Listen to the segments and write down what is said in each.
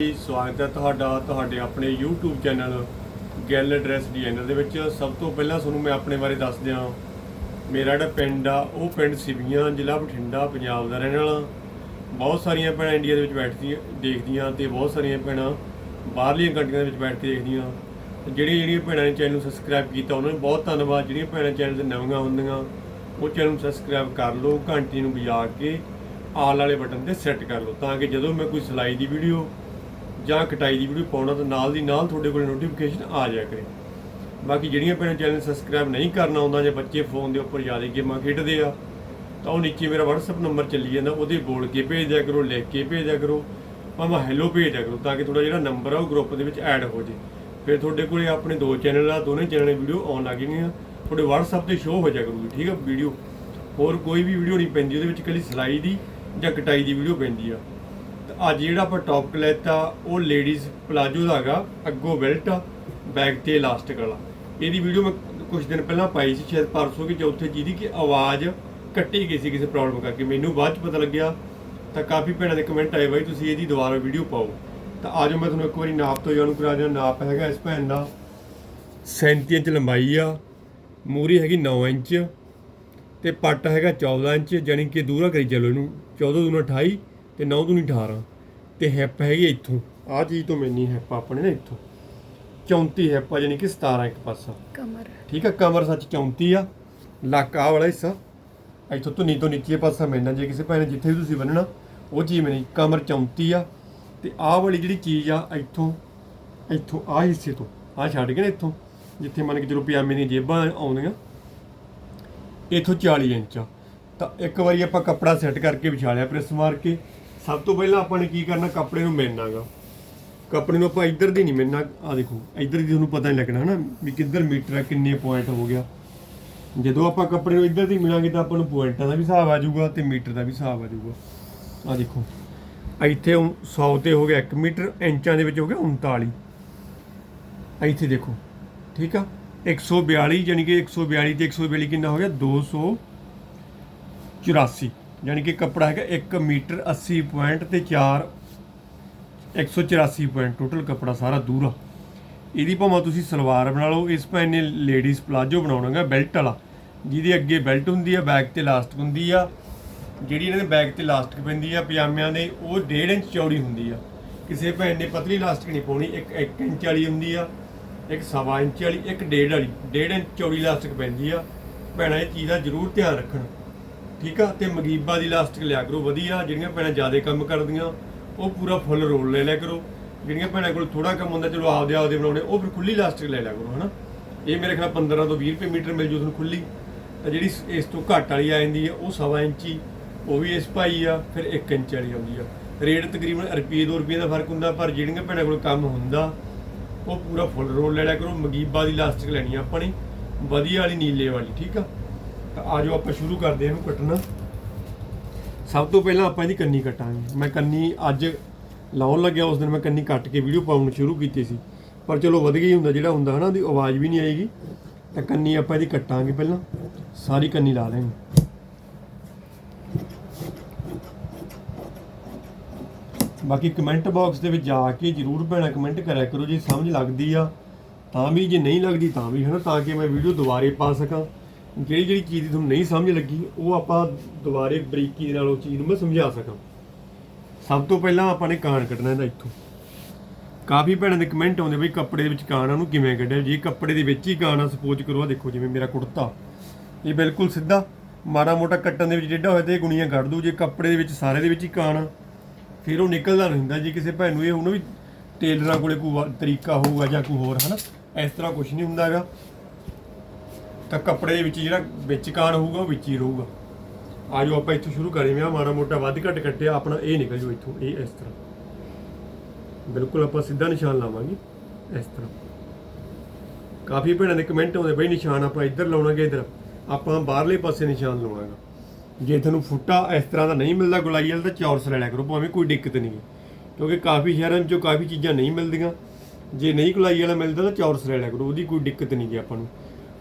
ਜੀ, ਸਵਾਗਤ ਹੈ ਤੁਹਾਡਾ, ਤੁਹਾਡੇ ਆਪਣੇ YouTube channel gal dress designer ਦੇ ਵਿੱਚ। ਸਭ ਤੋਂ ਪਹਿਲਾਂ ਤੁਹਾਨੂੰ ਮੈਂ ਆਪਣੇ ਬਾਰੇ ਦੱਸ ਦਿਆਂ, ਮੇਰਾ ਜਿਹੜਾ ਪਿੰਡ ਆ, ਉਹ ਪਿੰਡ ਸਿਵੀਆਂ, ਜ਼ਿਲ੍ਹਾ ਬਠਿੰਡਾ, ਪੰਜਾਬ ਦਾ ਰਹਿਣ ਵਾਲਾ। ਬਹੁਤ ਸਾਰੀਆਂ ਭੈਣਾਂ ਇੰਡੀਆ ਦੇ ਵਿੱਚ ਬੈਠਦੀਆਂ, ਦੇਖਦੀਆਂ ਤੇ ਬਹੁਤ ਸਾਰੀਆਂ ਭੈਣਾਂ ਬਾਹਰਲੀਆਂ ਕੰਟਰੀਆਂ ਦੇ ਵਿੱਚ ਬੈਠ ਕੇ ਦੇਖਦੀਆਂ। ਜਿਹੜੀਆਂ ਜਿਹੜੀਆਂ ਭੈਣਾਂ ਨੇ ਚੈਨਲ ਨੂੰ ਸਬਸਕ੍ਰਾਈਬ ਕੀਤਾ, ਉਹਨਾਂ ਨੂੰ ਬਹੁਤ ਧੰਨਵਾਦ। ਜਿਹੜੀਆਂ ਭੈਣਾਂ ਚੈਨਲ ਤੇ ਨਵੀਆਂ ਹੁੰਦੀਆਂ, ਉਹ ਚੈਨਲ ਨੂੰ ਸਬਸਕ੍ਰਾਈਬ ਕਰ ਲਓ, ਘੰਟੀ ਨੂੰ ਵਜਾ ਕੇ ਆਲ ਵਾਲੇ ਬਟਨ ਤੇ ਸੈੱਟ ਕਰ ਲਓ, ਤਾਂ ਕਿ ਜਦੋਂ ਮੈਂ ਕੋਈ ਸਿਲਾਈ ਦੀ ਵੀਡੀਓ ਜਾਂ ਕਟਾਈ ਦੀ ਵੀਡੀਓ ਪਾਉਣਾ ਤਾਂ ਨਾਲ ਦੀ ਨਾਲ ਤੁਹਾਡੇ ਕੋਲ ਨੋਟੀਫਿਕੇਸ਼ਨ ਆ ਜਾਇਆ ਕਰੇ। ਬਾਕੀ ਜਿਹੜੀਆਂ ਭੈਣਾਂ ਚੈਨਲ ਸਬਸਕ੍ਰਾਈਬ ਨਹੀਂ ਕਰਨਾ ਆਉਂਦਾ ਜਾਂ ਬੱਚੇ ਫੋਨ ਦੇ ਉੱਪਰ ਜ਼ਿਆਦਾ ਗੇਮਾਂ ਖੇਡਦੇ ਆ, ਤਾਂ ਉਹ ਨੀਚੇ ਮੇਰਾ WhatsApp ਨੰਬਰ ਚੱਲੀ ਜਾਂਦਾ, ਉਹਦੇ ਬੋਲ ਕੇ ਭੇਜ ਦਿਆ ਕਰੋ, ਲਿਖ ਕੇ ਭੇਜ ਦਿਆ ਕਰੋ, ਭਾਵੇਂ ਹੈਲੋ ਭੇਜ ਦਿਆ ਕਰੋ, ਤਾਂ ਕਿ ਤੁਹਾਡਾ ਜਿਹੜਾ ਨੰਬਰ ਆ ਉਹ ਗਰੁੱਪ ਦੇ ਵਿੱਚ ਐਡ ਹੋ ਜੇ। ਫਿਰ ਤੁਹਾਡੇ ਕੋਲੇ ਆਪਣੇ ਦੋ ਚੈਨਲ ਆ, ਦੋਨੇ ਚੈਨਲ ਵੀਡੀਓ ਆਉਣ ਲੱਗ ਜਾਣਗੀਆਂ ਤੁਹਾਡੇ WhatsApp ਤੇ ਸ਼ੋਅ ਹੋ ਜਾਇਆ ਕਰੂਗੀ, ਠੀਕ ਆ ਵੀਡੀਓ। ਹੋਰ ਕੋਈ ਵੀ ਵੀਡੀਓ ਨਹੀਂ ਪੈਂਦੀ, ਉਹਦੇ ਵਿੱਚ ਇਕੱਲੀ ਸਿਲਾਈ ਦੀ ਜਾਂ ਕਟਾਈ ਦੀ ਵੀਡੀਓ ਪੈਂਦੀ ਆ। ਅੱਜ ਜਿਹੜਾ ਆਪਾਂ ਟੌਪਿਕ ਲੈਤਾ ਉਹ ਲੇਡੀਜ਼ ਪਲਾਜੋ ਦਾ ਹੈਗਾ, ਅੱਗੋਂ ਬੈਲਟ ਆ ਬੈਕ ਤੇ ਇਲਾਸਟਿਕ ਵਾਲਾ। ਇਹਦੀ ਵੀਡੀਓ ਮੈਂ ਕੁਝ ਦਿਨ ਪਹਿਲਾਂ ਪਾਈ ਸੀ, ਸ਼ਾਇਦ ਪਰਸੋਂ ਕਿ ਚੌਥੇ ਜਿਹਦੀ ਕਿ ਆਵਾਜ਼ ਕੱਟੀ ਗਈ ਸੀ ਕਿਸੇ ਪ੍ਰੋਬਲਮ ਕਰਕੇ। ਮੈਨੂੰ ਬਾਅਦ ਚ ਪਤਾ ਲੱਗਿਆ, ਤਾਂ ਕਾਫੀ ਭੈਣਾਂ ਦੇ ਕਮੈਂਟ ਆਏ, ਬਾਈ ਤੁਸੀਂ ਇਹਦੀ ਦੁਬਾਰਾ ਵੀਡੀਓ ਪਾਓ। ਤਾਂ ਆਜੋ ਮੈਂ ਤੁਹਾਨੂੰ ਇੱਕ ਵਾਰੀ ਨਾਪ ਤੋਂ ਜਾਣੂ ਕਰਾ ਦਿਆਂ। ਨਾਪ ਹੈਗਾ ਇਸ ਭੈਣ ਦਾ 37 ਇੰਚ ਲੰਬਾਈ ਆ, ਮੂਰੀ ਹੈਗੀ 9 ਇੰਚ ਤੇ ਪੱਟ ਹੈਗਾ 14 ਇੰਚ ਜਾਨੀ ਕਿ ਦੂਰਾ ਕਰੀ ਚੱਲੋ ਇਹਨੂੰ 14 ਦੂਣਾ 28 ਤੇ 9 ਦੂਣੀ 18 ਤੇ ਹਿੱਪ ਹੈਗੀ ਇੱਥੋਂ। ਆਹ ਚੀਜ਼ ਤੋਂ ਮੈਨੀ ਹਿੱਪ ਆਪਣੇ ਨਾ ਇੱਥੋਂ। 34 ਹਿੱਪ ਆ ਜਾਨੀ ਕਿ 17 ਇੱਕ ਪਾਸਾ। ਕਮਰ। ਠੀਕ ਆ ਕਮਰ ਸੱਚ 34 ਆ। ਲੱਕ ਆਹ ਵਾਲਾ ਹਿੱਸਾ। ਇੱਥੋਂ ਤੋਂ ਨੀਤੋਂ ਨੀਚੇ ਪਾਸਾ ਮੈਨਾਂ ਜੇ ਕਿਸੇ ਭੈਣ ਨੇ ਜਿੱਥੇ ਵੀ ਤੁਸੀਂ ਬੰਨਣਾ ਉਹ ਚੀਜ਼ ਮੈਨੀ ਕਮਰ 34 ਆ। ਤੇ ਆਹ ਵਾਲੀ ਜਿਹੜੀ ਚੀਜ਼ ਆ ਇੱਥੋਂ ਇੱਥੋਂ ਆਹ ਹਿੱਸੇ ਤੋਂ ਆਹ ਛੱਡ ਕੇ ਨਾ ਇੱਥੋਂ ਜਿੱਥੇ ਮੰਨ ਕੇ ਚਲੋ ਪਜਾਮੇ ਦੀਆਂ ਜੇਬਾਂ ਆਉਂਦੀਆਂ। ਇਥੋਂ 40 ਇੰਚ ਆ। ਤਾਂ ਇੱਕ ਵਾਰੀ ਆਪਾਂ ਕੱਪੜਾ ਸੈੱਟ ਕਰਕੇ ਵਿਛਾ ਲਿਆ ਪ੍ਰੈਸ ਮਾਰ ਕੇ। ਸਭ ਤੋਂ ਪਹਿਲਾਂ ਆਪਾਂ ਨੇ ਕੀ ਕਰਨਾ, ਕੱਪੜੇ ਨੂੰ ਮਿਲਣਾਗਾ ਕੱਪੜੇ ਨੂੰ ਆਪਾਂ ਇੱਧਰ ਦੀ ਨਹੀਂ ਮਿਲਣਾ ਆ ਦੇਖੋ, ਇੱਧਰ ਦੀ ਤੁਹਾਨੂੰ ਪਤਾ ਨਹੀਂ ਲੱਗਣਾ, ਹਨਾ, ਵੀ ਕਿੱਧਰ ਮੀਟਰ ਹੈ ਕਿੰਨੇ ਪੁਆਇੰਟ ਹੋ ਗਿਆ। ਜਦੋਂ ਆਪਾਂ ਕੱਪੜੇ ਨੂੰ ਇੱਧਰ ਦੀ ਮਿਲਾਂਗੇ ਤਾਂ ਆਪਾਂ ਨੂੰ ਪੁਆਇੰਟਾਂ ਦਾ ਵੀ ਹਿਸਾਬ ਆ ਜਾਊਗਾ ਤੇ ਮੀਟਰ ਦਾ ਵੀ ਹਿਸਾਬ ਆ ਜਾਊਗਾ। ਆ ਦੇਖੋ, ਇੱਥੇ 100 ਤੇ ਹੋ ਗਿਆ 1 ਮੀਟਰ, ਇੰਚਾਂ ਦੇ ਵਿੱਚ ਹੋ ਗਿਆ 39 ਇੱਥੇ ਦੇਖੋ, ਠੀਕ ਆ 142 ਯਾਨੀ ਕਿ 142 ਤੇ 142 ਕਿੰਨਾ ਹੋ ਗਿਆ? 284 ਯਾਨੀ ਕਿ ਕੱਪੜਾ ਹੈਗਾ 1 ਮੀਟਰ 80 ਪੁਆਇੰਟ ਤੇ 4 184 ਪੁਆਇੰਟ ਟੋਟਲ ਕੱਪੜਾ ਸਾਰਾ ਦੂਰਾ ਇਹਦੀ ਭਾਵੇਂ ਤੁਸੀਂ ਸਲਵਾਰ ਬਣਾ ਲਓ, ਇਸ ਭੈਣ ਨੇ ਲੇਡੀਜ਼ ਪਲਾਜੋ ਬਣਾਉਣਾਗਾ ਬੈਲਟ ਵਾਲਾ। ਜਿਹਦੇ ਅੱਗੇ ਬੈਲਟ ਹੁੰਦੀ ਆ ਬੈਕ ਤੇ ਲਾਸਟਿਕ ਹੁੰਦੀ ਆ। ਜਿਹੜੀ ਇਹਨਾਂ ਦੇ ਬੈਕ ਤੇ ਲਾਸਟਿਕ ਪੈਂਦੀ ਆ, ਪਜਾਮਿਆਂ ਦੇ, ਉਹ 1.5 ਇੰਚ ਚੌੜੀ ਹੁੰਦੀ ਆ। ਕਿਸੇ ਭੈਣ ਨੇ ਪਤਲੀ ਲਾਸਟਿਕ ਨਹੀਂ ਪਾਉਣੀ, ਇੱਕ 1 ਇੰਚ ਵਾਲੀ ਹੁੰਦੀ ਆ, ਇੱਕ ਸਵਾ ਇੰਚ ਵਾਲੀ, ਇੱਕ 1.5 ਵਾਲੀ। 1.5 ਇੰਚ ਚੌੜੀ ਲਾਸਟਿਕ ਪੈਂਦੀ ਆ। ਭੈਣਾਂ, ਇਹ ਚੀਜ਼ ਦਾ ਜ਼ਰੂਰ ਧਿਆਨ ਰੱਖਣ। ਠੀਕ ਆ? ਤੇ ਮਗੀਬਾ ਦੀ ਲਾਸਟਿਕ ਲਿਆ ਕਰੋ, ਵਧੀਆ, ਜਿਹੜੀਆਂ ਭੈਣਾਂ ਜ਼ਿਆਦਾ ਕੰਮ ਕਰਦੀਆਂ, ਉਹ ਪੂਰਾ ਫੁੱਲ ਰੋਲ ਲੈ ਲਿਆ ਕਰੋ। ਜਿਹੜੀਆਂ ਭੈਣਾਂ ਕੋਲ ਥੋੜਾ ਕੰਮ ਹੁੰਦਾ, ਚਲੋ ਆਪਦੇ ਆਪਦੇ ਬਣਾਉਣੇ ਉਹ ਫਿਰ ਖੁੱਲੀ ਲਾਸਟਿਕ ਲੈ ਲਿਆ ਕਰੋ, ਹਨਾ? ਇਹ ਮੇਰੇ ਖਿਆਲ 15 ਤੋਂ 20 ਰੁਪਏ ਮੀਟਰ ਮਿਲ ਜੂ ਤੁਹਾਨੂੰ ਖੁੱਲੀ। ਤਾਂ ਜਿਹੜੀ ਇਸ- ਤੋਂ ਘੱਟ ਵਾਲੀ ਆ ਜਾਂਦੀ ਆ, ਉਹ ਸਵਾ ਇੰਚੀ, ਉਹ ਵੀ ਇਸ ਭਾਈ ਆ, ਫਿਰ 1 ਇੰਚ ਵਾਲੀ ਆਉਂਦੀ ਆ। ਰੇਟ ਤਕਰੀਬਨ ਰੁਪਏ 2 ਰੁਪਏ ਦਾ ਫ਼ਰਕ ਹੁੰਦਾ, ਪਰ ਜਿਹੜੀਆਂ ਭੈਣਾਂ ਕੋਲ ਕੰਮ ਹੁੰਦਾ, ਉਹ ਪੂਰਾ ਫੁੱਲ ਰੋਲ ਲੈ ਲਿਆ ਕਰੋ। ਮਗੀਬਾ ਦੀ ਲਾਸਟਿਕ ਲੈਣੀ ਆ ਨੇ ਵਧੀਆ ਵਾਲੀ, ਨੀਲੇ ਵਾਲੀ, ਠੀਕ ਆ? ਤਾਂ ਆਜੋ ਆਪਾਂ ਸ਼ੁਰੂ ਕਰਦੇ ਹਾਂ ਇਹਨੂੰ ਕੱਟਣਾ। ਸਭ ਤੋਂ ਪਹਿਲਾਂ ਆਪਾਂ ਇਹਦੀ ਕੰਨੀ ਕੱਟਾਂਗੇ। ਮੈਂ ਕੰਨੀ ਅੱਜ ਲਾਉਣ ਲੱਗਿਆ, ਉਸ ਦਿਨ ਮੈਂ ਕੰਨੀ ਕੱਟ ਕੇ ਵੀਡੀਓ ਪਾਉਣ ਸ਼ੁਰੂ ਕੀਤੀ ਸੀ। ਪਰ ਚਲੋ ਵਧ ਗਈ ਹੁੰਦਾ, ਜਿਹੜਾ ਹੁੰਦਾ ਹਨਾ, ਉਹਦੀ ਆਵਾਜ਼ ਵੀ ਨਹੀਂ ਆਏਗੀ। ਤਾਂ ਕੰਨੀ ਆਪਾਂ ਇਹਦੀ ਕੱਟਾਂਗੇ ਪਹਿਲਾਂ। ਸਾਰੀ ਕੰਨੀ ਲਾ ਲੈਣੀ। ਬਾਕੀ ਕਮੈਂਟ ਬਾਕਸ ਦੇ ਵਿੱਚ ਜਾ ਕੇ ਜਰੂਰ ਭੈਣਾ ਕਮੈਂਟ ਕਰਿਆ ਕਰੋ। ਜੇ ਸਮਝ ਲੱਗਦੀ ਆ, ਤਾਂ ਵੀ, ਜੇ ਨਹੀਂ ਲੱਗਦੀ, ਤਾਂ ਵੀ ਹਨਾ, ਤਾਂ ਕਿ ਮੈਂ ਵੀਡੀਓ ਦੁਬਾਰੇ ਪਾ ਸਕਾਂ। ਜਿਹੜੀ ਜਿਹੜੀ ਚੀਜ਼ ਦੀ ਤੁਹਾਨੂੰ ਨਹੀਂ ਸਮਝ ਲੱਗੀ, ਉਹ ਆਪਾਂ ਦੁਬਾਰੇ ਬਰੀਕੀ ਦੇ ਨਾਲ ਉਹ ਚੀਜ਼ ਨੂੰ ਮੈਂ ਸਮਝਾ ਸਕਾਂ। ਸਭ ਤੋਂ ਪਹਿਲਾਂ ਆਪਾਂ ਨੇ ਕਾਨ ਕੱਢਣਾ ਇਹਦਾ ਇੱਥੋਂ। ਕਾਫੀ ਭੈਣਾਂ ਦੇ ਕਮੈਂਟ ਆਉਂਦੇ ਬਈ ਕੱਪੜੇ ਦੇ ਵਿੱਚ ਕਾਨ ਆ, ਉਹਨੂੰ ਕਿਵੇਂ ਕੱਢਿਆ? ਜੇ ਕੱਪੜੇ ਦੇ ਵਿੱਚ ਹੀ ਕਾਣ ਆ ਸਪੋਜ਼ ਕਰੋ ਆ ਦੇਖੋ ਜਿਵੇਂ ਮੇਰਾ ਕੁੜਤਾ। ਇਹ ਬਿਲਕੁਲ ਸਿੱਧਾ, ਮਾੜਾ ਮੋਟਾ ਕੱਟਣ ਦੇ ਵਿੱਚ ਡੇਢਾ ਹੋਇਆ ਤੇ ਇਹ ਗੁਣੀਆਂ ਕੱਢ ਦੂ। ਜੇ ਕੱਪੜੇ ਦੇ ਵਿੱਚ ਸਾਰੇ ਦੇ ਵਿੱਚ ਹੀ ਕਾਣ ਆ, ਫਿਰ ਉਹ ਨਿਕਲਦਾ ਨਹੀਂ ਹੁੰਦਾ। ਜੇ ਕਿਸੇ ਭੈਣ ਨੂੰ ਇਹ ਹੁਣ ਵੀ ਟੇਲਰਾਂ ਕੋਲੇ ਕੋਈ ਤਰੀਕਾ ਹੋਊਗਾ ਜਾਂ ਕੋਈ ਹੋਰ, ਹਨਾ? ਇਸ ਤਰ੍ਹਾਂ ਕੁਝ ਨਹੀਂ ਹੁੰਦਾ ਹੈਗਾ। ਤਾਂ ਕੱਪੜੇ ਦੇ ਵਿੱਚ ਜਿਹੜਾ ਵਿੱਚ ਕਾਨ ਹੋਊਗਾ, ਉਹ ਵਿੱਚ ਹੀ ਰਹੂਗਾ। ਆਜੋ ਆਪਾਂ ਇੱਥੋਂ ਸ਼ੁਰੂ ਕਰੀਏ ਆ ਮਾੜਾ ਮੋਟਾ ਵੱਧ ਘੱਟ ਕੱਟਿਆ, ਆਪਣਾ ਇਹ ਨਿਕਲ ਜੂ ਇੱਥੋਂ, ਇਹ ਇਸ ਤਰ੍ਹਾਂ। ਬਿਲਕੁਲ ਆਪਾਂ ਸਿੱਧਾ ਨਿਸ਼ਾਨ ਲਾਵਾਂਗੇ, ਇਸ ਤਰ੍ਹਾਂ। ਕਾਫੀ ਭੈਣਾਂ ਦੇ ਕਮੈਂਟ ਆਉਂਦੇ, ਬਈ ਨਿਸ਼ਾਨ ਆਪਾਂ ਇੱਧਰ ਲਾਉਣਾਗੇ, ਇੱਧਰ। ਆਪਾਂ ਬਾਹਰਲੇ ਪਾਸੇ ਨਿਸ਼ਾਨ ਲਾਉਣਾਗਾ। ਜੇ ਤੁਹਾਨੂੰ ਫੁੱਟਾ ਇਸ ਤਰ੍ਹਾਂ ਦਾ ਨਹੀਂ ਮਿਲਦਾ, ਗੁਲਾਈ ਵਾਲਾ ਤਾਂ ਚੌਰਸ ਲੈ ਲਿਆ ਕਰੋ, ਭਾਵੇਂ ਕੋਈ ਦਿੱਕਤ ਨਹੀਂ ਹੈ। ਕਿਉਂਕਿ ਕਾਫੀ ਸ਼ਹਿਰਾਂ ਵਿੱਚੋਂ ਕਾਫੀ ਚੀਜ਼ਾਂ ਨਹੀਂ ਮਿਲਦੀਆਂ। ਜੇ ਨਹੀਂ ਗੁਲਾਈ ਵਾਲਾ ਮਿਲਦਾ ਤਾਂ ਚੌਰਸ ਲੈ ਲਿਆ ਕਰੋ, ਉਹਦੀ ਕੋਈ ਦਿੱਕਤ ਨਹੀਂ ਜੀ ਆਪਾਂ ਨੂੰ।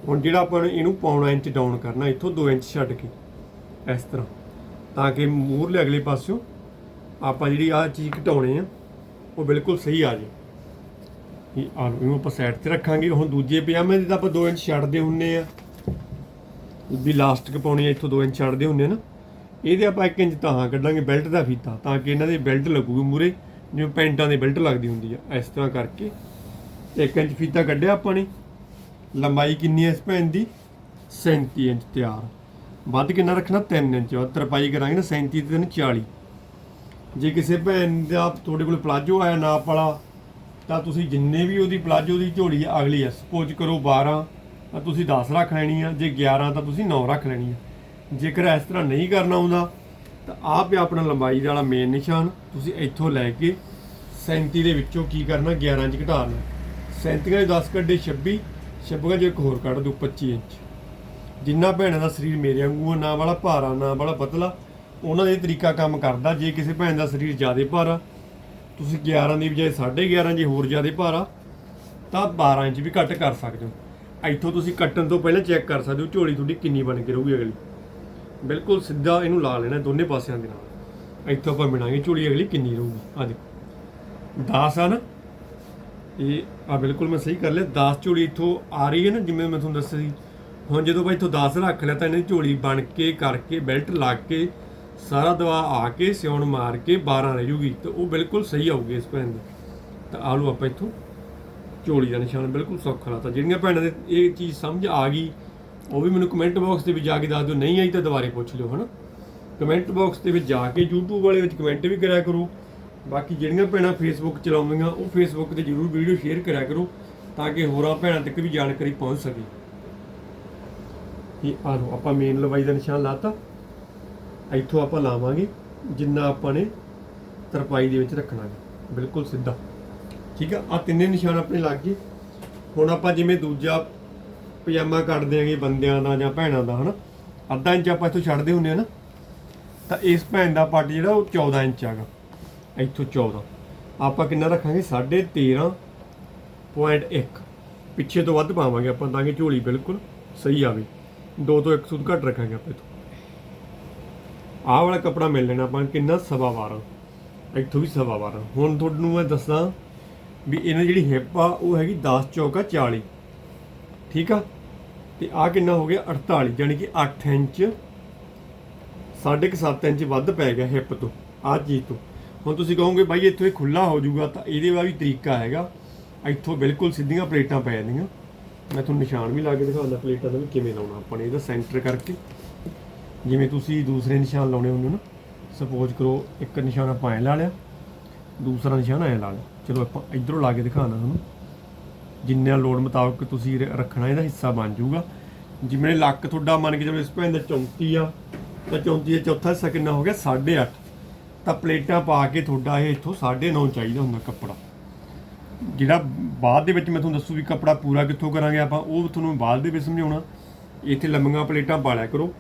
ਹੁਣ ਜਿਹੜਾ ਆਪਾਂ ਇਹਨੂੰ ਪੌਣਾ ਇੰਚ ਡਾਊਨ ਕਰਨਾ, ਇੱਥੋਂ 2 ਇੰਚ ਛੱਡ ਕੇ, ਇਸ ਤਰ੍ਹਾਂ। ਤਾਂ ਕਿ ਮੂਹਰਲੇ ਅਗਲੇ ਪਾਸਿਓਂ ਆਪਾਂ ਜਿਹੜੀ ਆਹ ਚੀਜ਼ ਘਟਾਉਣੇ ਆ, ਉਹ ਬਿਲਕੁਲ ਸਹੀ ਆ ਜੇ ਇਹ ਆ ਲਓ ਆਪਾਂ ਸਾਈਡ ਤੇ ਰੱਖਾਂਗੇ, ਹੁਣ ਦੂਜੇ ਪਜਾਮੇ ਦੇ ਤਾਂ ਆਪਾਂ 2 ਇੰਚ ਛੱਡਦੇ ਹੁੰਨੇ ਆ। ਵੀ ਲਾਸਟਿਕ ਪਾਉਣੀ ਆ, ਇੱਥੋਂ 2 ਇੰਚ ਛੱਡਦੇ ਹੁੰਨੇ ਆ ਨਾ। ਇਹਦੇ ਆਪਾਂ 1 ਇੰਚ ਤਾਂ ਕੱਢਾਂਗੇ ਬੈਲਟ ਦਾ ਫੀਤਾ, ਤਾਂ ਕਿ ਇਹਨਾਂ ਦੇ ਬੈਲਟ ਲੱਗੂਗੀ ਮੂਰੇ, ਜਿਵੇਂ ਪੈਂਟਾਂ ਦੇ ਬੈਲਟ ਲੱਗਦੀ ਹੁੰਦੀ ਆ, ਇਸ ਤਰ੍ਹਾਂ ਕਰਕੇ 1 ਇੰਚ ਫੀਤਾ ਕੱਢਿਆ ਆਪਾਂ ਨੇ। ਲੰਬਾਈ ਕਿੰਨੀ ਹੈ ਇਸ ਭੈਣ ਦੀ? 37 ਇੰਚ, ਤਿਆਰ। ਵੱਧ ਕਿੰਨਾ ਰੱਖਣਾ? 3 ਇੰਚ। ਵੱਧ ਤਰਪਾਈ ਕਰਾਂਗੇ ਨਾ 37 ਤੇ ਤਿੰਨ 40 ਜੇ ਕਿਸੇ ਭੈਣ ਦਾ ਤੁਹਾਡੇ ਕੋਲ ਪਲਾਜੋ ਆਇਆ ਨਾਪ ਵਾਲਾ, ਤਾਂ ਤੁਸੀਂ ਜਿੰਨੇ ਵੀ ਉਹਦੀ ਪਲਾਜੋ ਦੀ ਝੋਲੀ ਅਗਲੀ ਆ, ਸਪੋਜ਼ ਕਰੋ 12 ਤਾਂ ਤੁਸੀਂ 10 ਰੱਖ ਲੈਣੀ ਆ। ਜੇ 11 ਤਾਂ ਤੁਸੀਂ 9 ਰੱਖ ਲੈਣੀ ਆ। ਜੇਕਰ ਇਸ ਤਰ੍ਹਾਂ ਨਹੀਂ ਕਰਨਾ ਆਉਂਦਾ, ਤਾਂ ਆਪ ਹੀ ਆਪਣਾ ਲੰਬਾਈ ਵਾਲਾ ਮੇਨ ਨਿਸ਼ਾਨ ਤੁਸੀਂ ਇੱਥੋਂ ਲੈ ਕੇ 37 ਦੇ ਵਿੱਚੋਂ ਕੀ ਕਰਨਾ? 11 ਇੰਚ ਘਟਾ ਲਓ 37 ਦੇ 10 ਕੱਢੇ 26 26 ਜੋ ਇੱਕ ਹੋਰ ਕੱਢ ਦਿਓ 25 ਇੰਚ। ਜਿੰਨਾ ਭੈਣਾਂ ਦਾ ਸਰੀਰ ਮੇਰੇ ਵਾਂਗੂ ਆ, ਨਾ ਵਾਲਾ ਭਾਰਾ ਨਾ ਵਾਲਾ ਪਤਲਾ ਉਹਨਾਂ ਦੇ ਤਰੀਕਾ ਕੰਮ ਕਰਦਾ ਜੇ ਕਿਸੇ ਭੈਣ ਦਾ ਸਰੀਰ ਜ਼ਿਆਦਾ ਭਾਰਾ ਤੁਸੀਂ 11 ਦੀ ਬਜਾਏ 11.5 ਜੇ ਹੋਰ ਜ਼ਿਆਦਾ ਭਾਰਾ ਤਾਂ 12 ਇੰਚ ਵੀ ਘੱਟ ਕਰ ਸਕਦੇ ਹੋ। ਇੱਥੋਂ ਤੁਸੀਂ ਕੱਟਣ ਤੋਂ ਪਹਿਲਾਂ ਚੈੱਕ ਕਰ ਸਕਦੇ ਹੋ ਝੋਲੀ ਤੁਹਾਡੀ ਕਿੰਨੀ ਬਣ ਕੇ ਰਹੂਗੀ ਅਗਲੀ। ਬਿਲਕੁਲ ਸਿੱਧਾ ਇਹਨੂੰ ਲਾ ਲੈਣਾ ਦੋਨੇ ਪਾਸਿਆਂ ਦੇ ਨਾਲ। ਇੱਥੋਂ ਆਪਾਂ ਮਿਣਾਂਗੇ ਝੋਲੀ ਅਗਲੀ ਕਿੰਨੀ ਰਹੂਗੀ। ਆ ਦੇਖੋ। 10 ਆ ਨਾ। ਇਹ ਆ ਬਿਲਕੁਲ ਮੈਂ ਸਹੀ ਕਰ ਲਿਆ। 10 ਝੋਲੀ ਇੱਥੋਂ ਆ ਰਹੀ ਹੈ ਨਾ, ਜਿਵੇਂ ਮੈਂ ਤੁਹਾਨੂੰ ਦੱਸਿਆ ਸੀ। ਹੁਣ ਜਦੋਂ ਬਾਈ ਇੱਥੋਂ 10 ਰੱਖ ਲਿਆ ਤਾਂ ਇਹਨਾਂ ਦੀ ਝੋਲੀ ਬਣ ਕੇ, ਕਰਕੇ ਬੈਲਟ ਲਾ ਕੇ, ਸਾਰਾ ਦਵਾ ਆ ਕੇ, ਸਿਉਣ ਮਾਰ ਕੇ 12 ਰਹਿ ਜੂਗੀ। ਤੇ ਉਹ ਬਿਲਕੁਲ ਸਹੀ ਆਊਗੀ ਇਸ ਭੈਣ ਦੇ। ਤਾਂ ਆ ਲਓ ਆਪਾਂ ਇੱਥੋਂ ਝੋਲੀ ਦਾ ਨਿਸ਼ਾਨ, ਬਿਲਕੁਲ ਸੌਖਾ ਲਾਤਾ ਜਿਹੜੀਆਂ ਭੈਣਾਂ ਦੇ ਇਹ ਚੀਜ਼ ਸਮਝ ਆ ਗਈ, ਉਹ ਵੀ ਮੈਨੂੰ ਕਮੈਂਟ ਬਾਕਸ ਦੇ ਵਿੱਚ ਜਾ ਕੇ ਦੱਸ ਦਿਓ। ਨਹੀਂ ਆਈ ਤਾਂ ਦੁਬਾਰੇ ਪੁੱਛ ਲਿਓ, ਹਨਾ? ਕਮੈਂਟ ਬਾਕਸ ਦੇ ਵਿੱਚ ਜਾ ਕੇ YouTube ਵਾਲੇ ਵਿੱਚ ਕਮੈਂਟ ਵੀ ਕਰਿਆ ਕਰੋ। ਬਾਕੀ ਜਿਹੜੀਆਂ ਭੈਣਾਂ ਫੇਸਬੁੱਕ ਚਲਾਉਂਦੀਆਂ, ਉਹ ਫੇਸਬੁੱਕ ਤੇ ਜਰੂਰ ਵੀਡੀਓ ਸ਼ੇਅਰ ਕਰਿਆ ਕਰੋ ਤਾਂ ਕਿ ਹੋਰਾਂ ਭੈਣਾਂ ਤੱਕ ਵੀ ਜਾਣਕਾਰੀ ਪਹੁੰਚ ਸਕੇ। ਇਹ ਆ ਲਓ, ਆਪਾਂ ਮੇਨ ਲਵਾਈ ਦਾ ਨਿਸ਼ਾਨ ਲਾਤਾ। ਇੱਥੋਂ ਆਪਾਂ ਲਾਵਾਂਗੇ, ਜਿੰਨਾ ਆਪਾਂ ਨੇ ਤਰਪਾਈ ਦੇ ਵਿੱਚ ਰੱਖਣਾ ਹੈ। ਬਿਲਕੁਲ ਸਿੱਧਾ। ਠੀਕ ਆ ਆ ਤਿੰਨੇ ਨਿਸ਼ਾਨ ਆਪਣੇ ਲੱਗ ਗਏ। ਹੁਣ ਆਪਾਂ ਜਿਵੇਂ ਦੂਜਾ ਪਜਾਮਾ ਕੱਢ ਦਿਆਂਗੇ ਬੰਦਿਆਂ ਦਾ ਜਾਂ ਭੈਣਾਂ ਦਾ, ਹਨਾ? ਅੱਧਾ ਇੰਚ ਆਪਾਂ ਇੱਥੋਂ ਛੱਡਦੇ ਹੁੰਦੇ ਆ ਨਾ। ਤਾਂ ਇਸ ਭੈਣ ਦਾ ਪੱਟ ਜਿਹੜਾ ਉਹ 14 ਇੰਚ ਆਗਾ ਇੱਥੋਂ 14 ਆਪਾਂ ਕਿੰਨਾ ਰੱਖਾਂਗੇ? 13.1 ਪਿੱਛੇ ਤੋਂ ਵੱਧ ਪਾਵਾਂਗੇ ਆਪਾਂ ਤਾਂ ਕਿ ਝੋਲੀ ਬਿਲਕੁਲ ਸਹੀ ਆਵੇ। ਦੋ ਤੋਂ ਇੱਕ ਸੂਤ ਘੱਟ ਰੱਖਾਂਗੇ ਆਪਾਂ ਇੱਥੋਂ। ਆਹ ਵਾਲਾ ਕੱਪੜਾ ਮਿਲ ਲੈਣਾ ਆਪਾਂ ਕਿੰਨਾ? ਸਵਾ 12 ਇੱਥੋਂ ਵੀ ਸਵਾ 12 ਹੁਣ ਤੁਹਾਨੂੰ ਮੈਂ ਦੱਸਾਂ ਵੀ ਇਹਨਾਂ ਦੀ ਜਿਹੜੀ ਹਿੱਪ ਆ, ਉਹ ਹੈਗੀ 10 ਚੌਕਾ 40 ਠੀਕ ਆ? ਤੇ ਆ ਕਿੰਨਾ ਹੋ ਗਿਆ? 48 ਯਾਨੀ ਕਿ 8 ਇੰਚ 7.5 ਇੰਚ ਵੱਧ ਪੈ ਗਿਆ ਹਿੱਪ ਤੋਂ, ਆਹ ਚੀਜ਼ ਤੋਂ। ਹੁਣ ਤੁਸੀਂ ਕਹੋਗੇ ਬਾਈ ਇੱਥੋਂ ਇਹ ਖੁੱਲਾ ਹੋ ਜਾਊਗਾ ਤਾਂ ਇਹਦੇ ਦਾ ਵੀ ਤਰੀਕਾ ਹੈਗਾ। ਇੱਥੋਂ ਬਿਲਕੁਲ ਸਿੱਧੀਆਂ ਪਲੇਟਾਂ ਪੈ ਜਾਂਦੀਆਂ। ਮੈਂ ਤੁਹਾਨੂੰ ਨਿਸ਼ਾਨ ਵੀ ਲਾ ਕੇ ਦਿਖਾਉਂਦਾ ਪਲੇਟਾਂ ਦਾ ਵੀ ਕਿਵੇਂ ਲਾਉਣਾ ਆਪਾਂ ਨੇ, ਇਹਦਾ ਸੈਂਟਰ ਕਰਕੇ। ਜਿਵੇਂ ਤੁਸੀਂ ਦੂਸਰੇ ਨਿਸ਼ਾਨ ਲਾਉਣੇ ਹੁੰਦੇ ਹੋ ਨਾ ਸਪੋਜ਼ ਕਰੋ ਇੱਕ ਨਿਸ਼ਾਨ ਆਪਾਂ ਐ ਲਾ ਲਿਆ, ਦੂਸਰਾ ਨਿਸ਼ਾਨ ਐ ਲਾ ਲਿਆ। ਚਲੋ ਆਪਾਂ ਇਧਰੋਂ ਲਾ ਕੇ ਦਿਖਾਉਣਾ ਤੁਹਾਨੂੰ। ਜਿੰਨਾ ਲੋਡ ਮੁਤਾਬਕ ਤੁਸੀਂ ਰ- ਰੱਖਣਾ, ਇਹਦਾ ਹਿੱਸਾ ਬਣ ਜਾਊਗਾ। ਜਿਵੇਂ ਲੱਕ ਤੁਹਾਡਾ ਮੰਨ ਕੇ ਚਲੋ ਇਸ ਭੈਣ ਦਾ 34 ਆ, ਤਾਂ 34 ਦਾ ਚੌਥਾ ਹਿੱਸਾ ਕਿੰਨਾ ਹੋ ਗਿਆ 8.5 ਤਾਂ ਪਲੇਟਾਂ ਪਾ ਕੇ ਤੁਹਾਡਾ ਇਹ ਇੱਥੋਂ 9.5 ਚਾਹੀਦਾ ਹੁੰਦਾ ਕੱਪੜਾ। ਜਿਹੜਾ ਬਾਅਦ ਦੇ ਵਿੱਚ ਮੈਂ ਤੁਹਾਨੂੰ ਦੱਸੂ ਵੀ ਕੱਪੜਾ ਪੂਰਾ ਕਿੱਥੋਂ ਕਰਾਂਗੇ ਆਪਾਂ, ਉਹ ਤੁਹਾਨੂੰ ਬਾਅਦ ਦੇ ਵਿੱਚ ਸਮਝਾਉਣਾ। ਇੱਥੇ ਲੰਮੀਆਂ ਪਲੇਟਾਂ ਪਾ ਲਿਆ ਕਰੋ,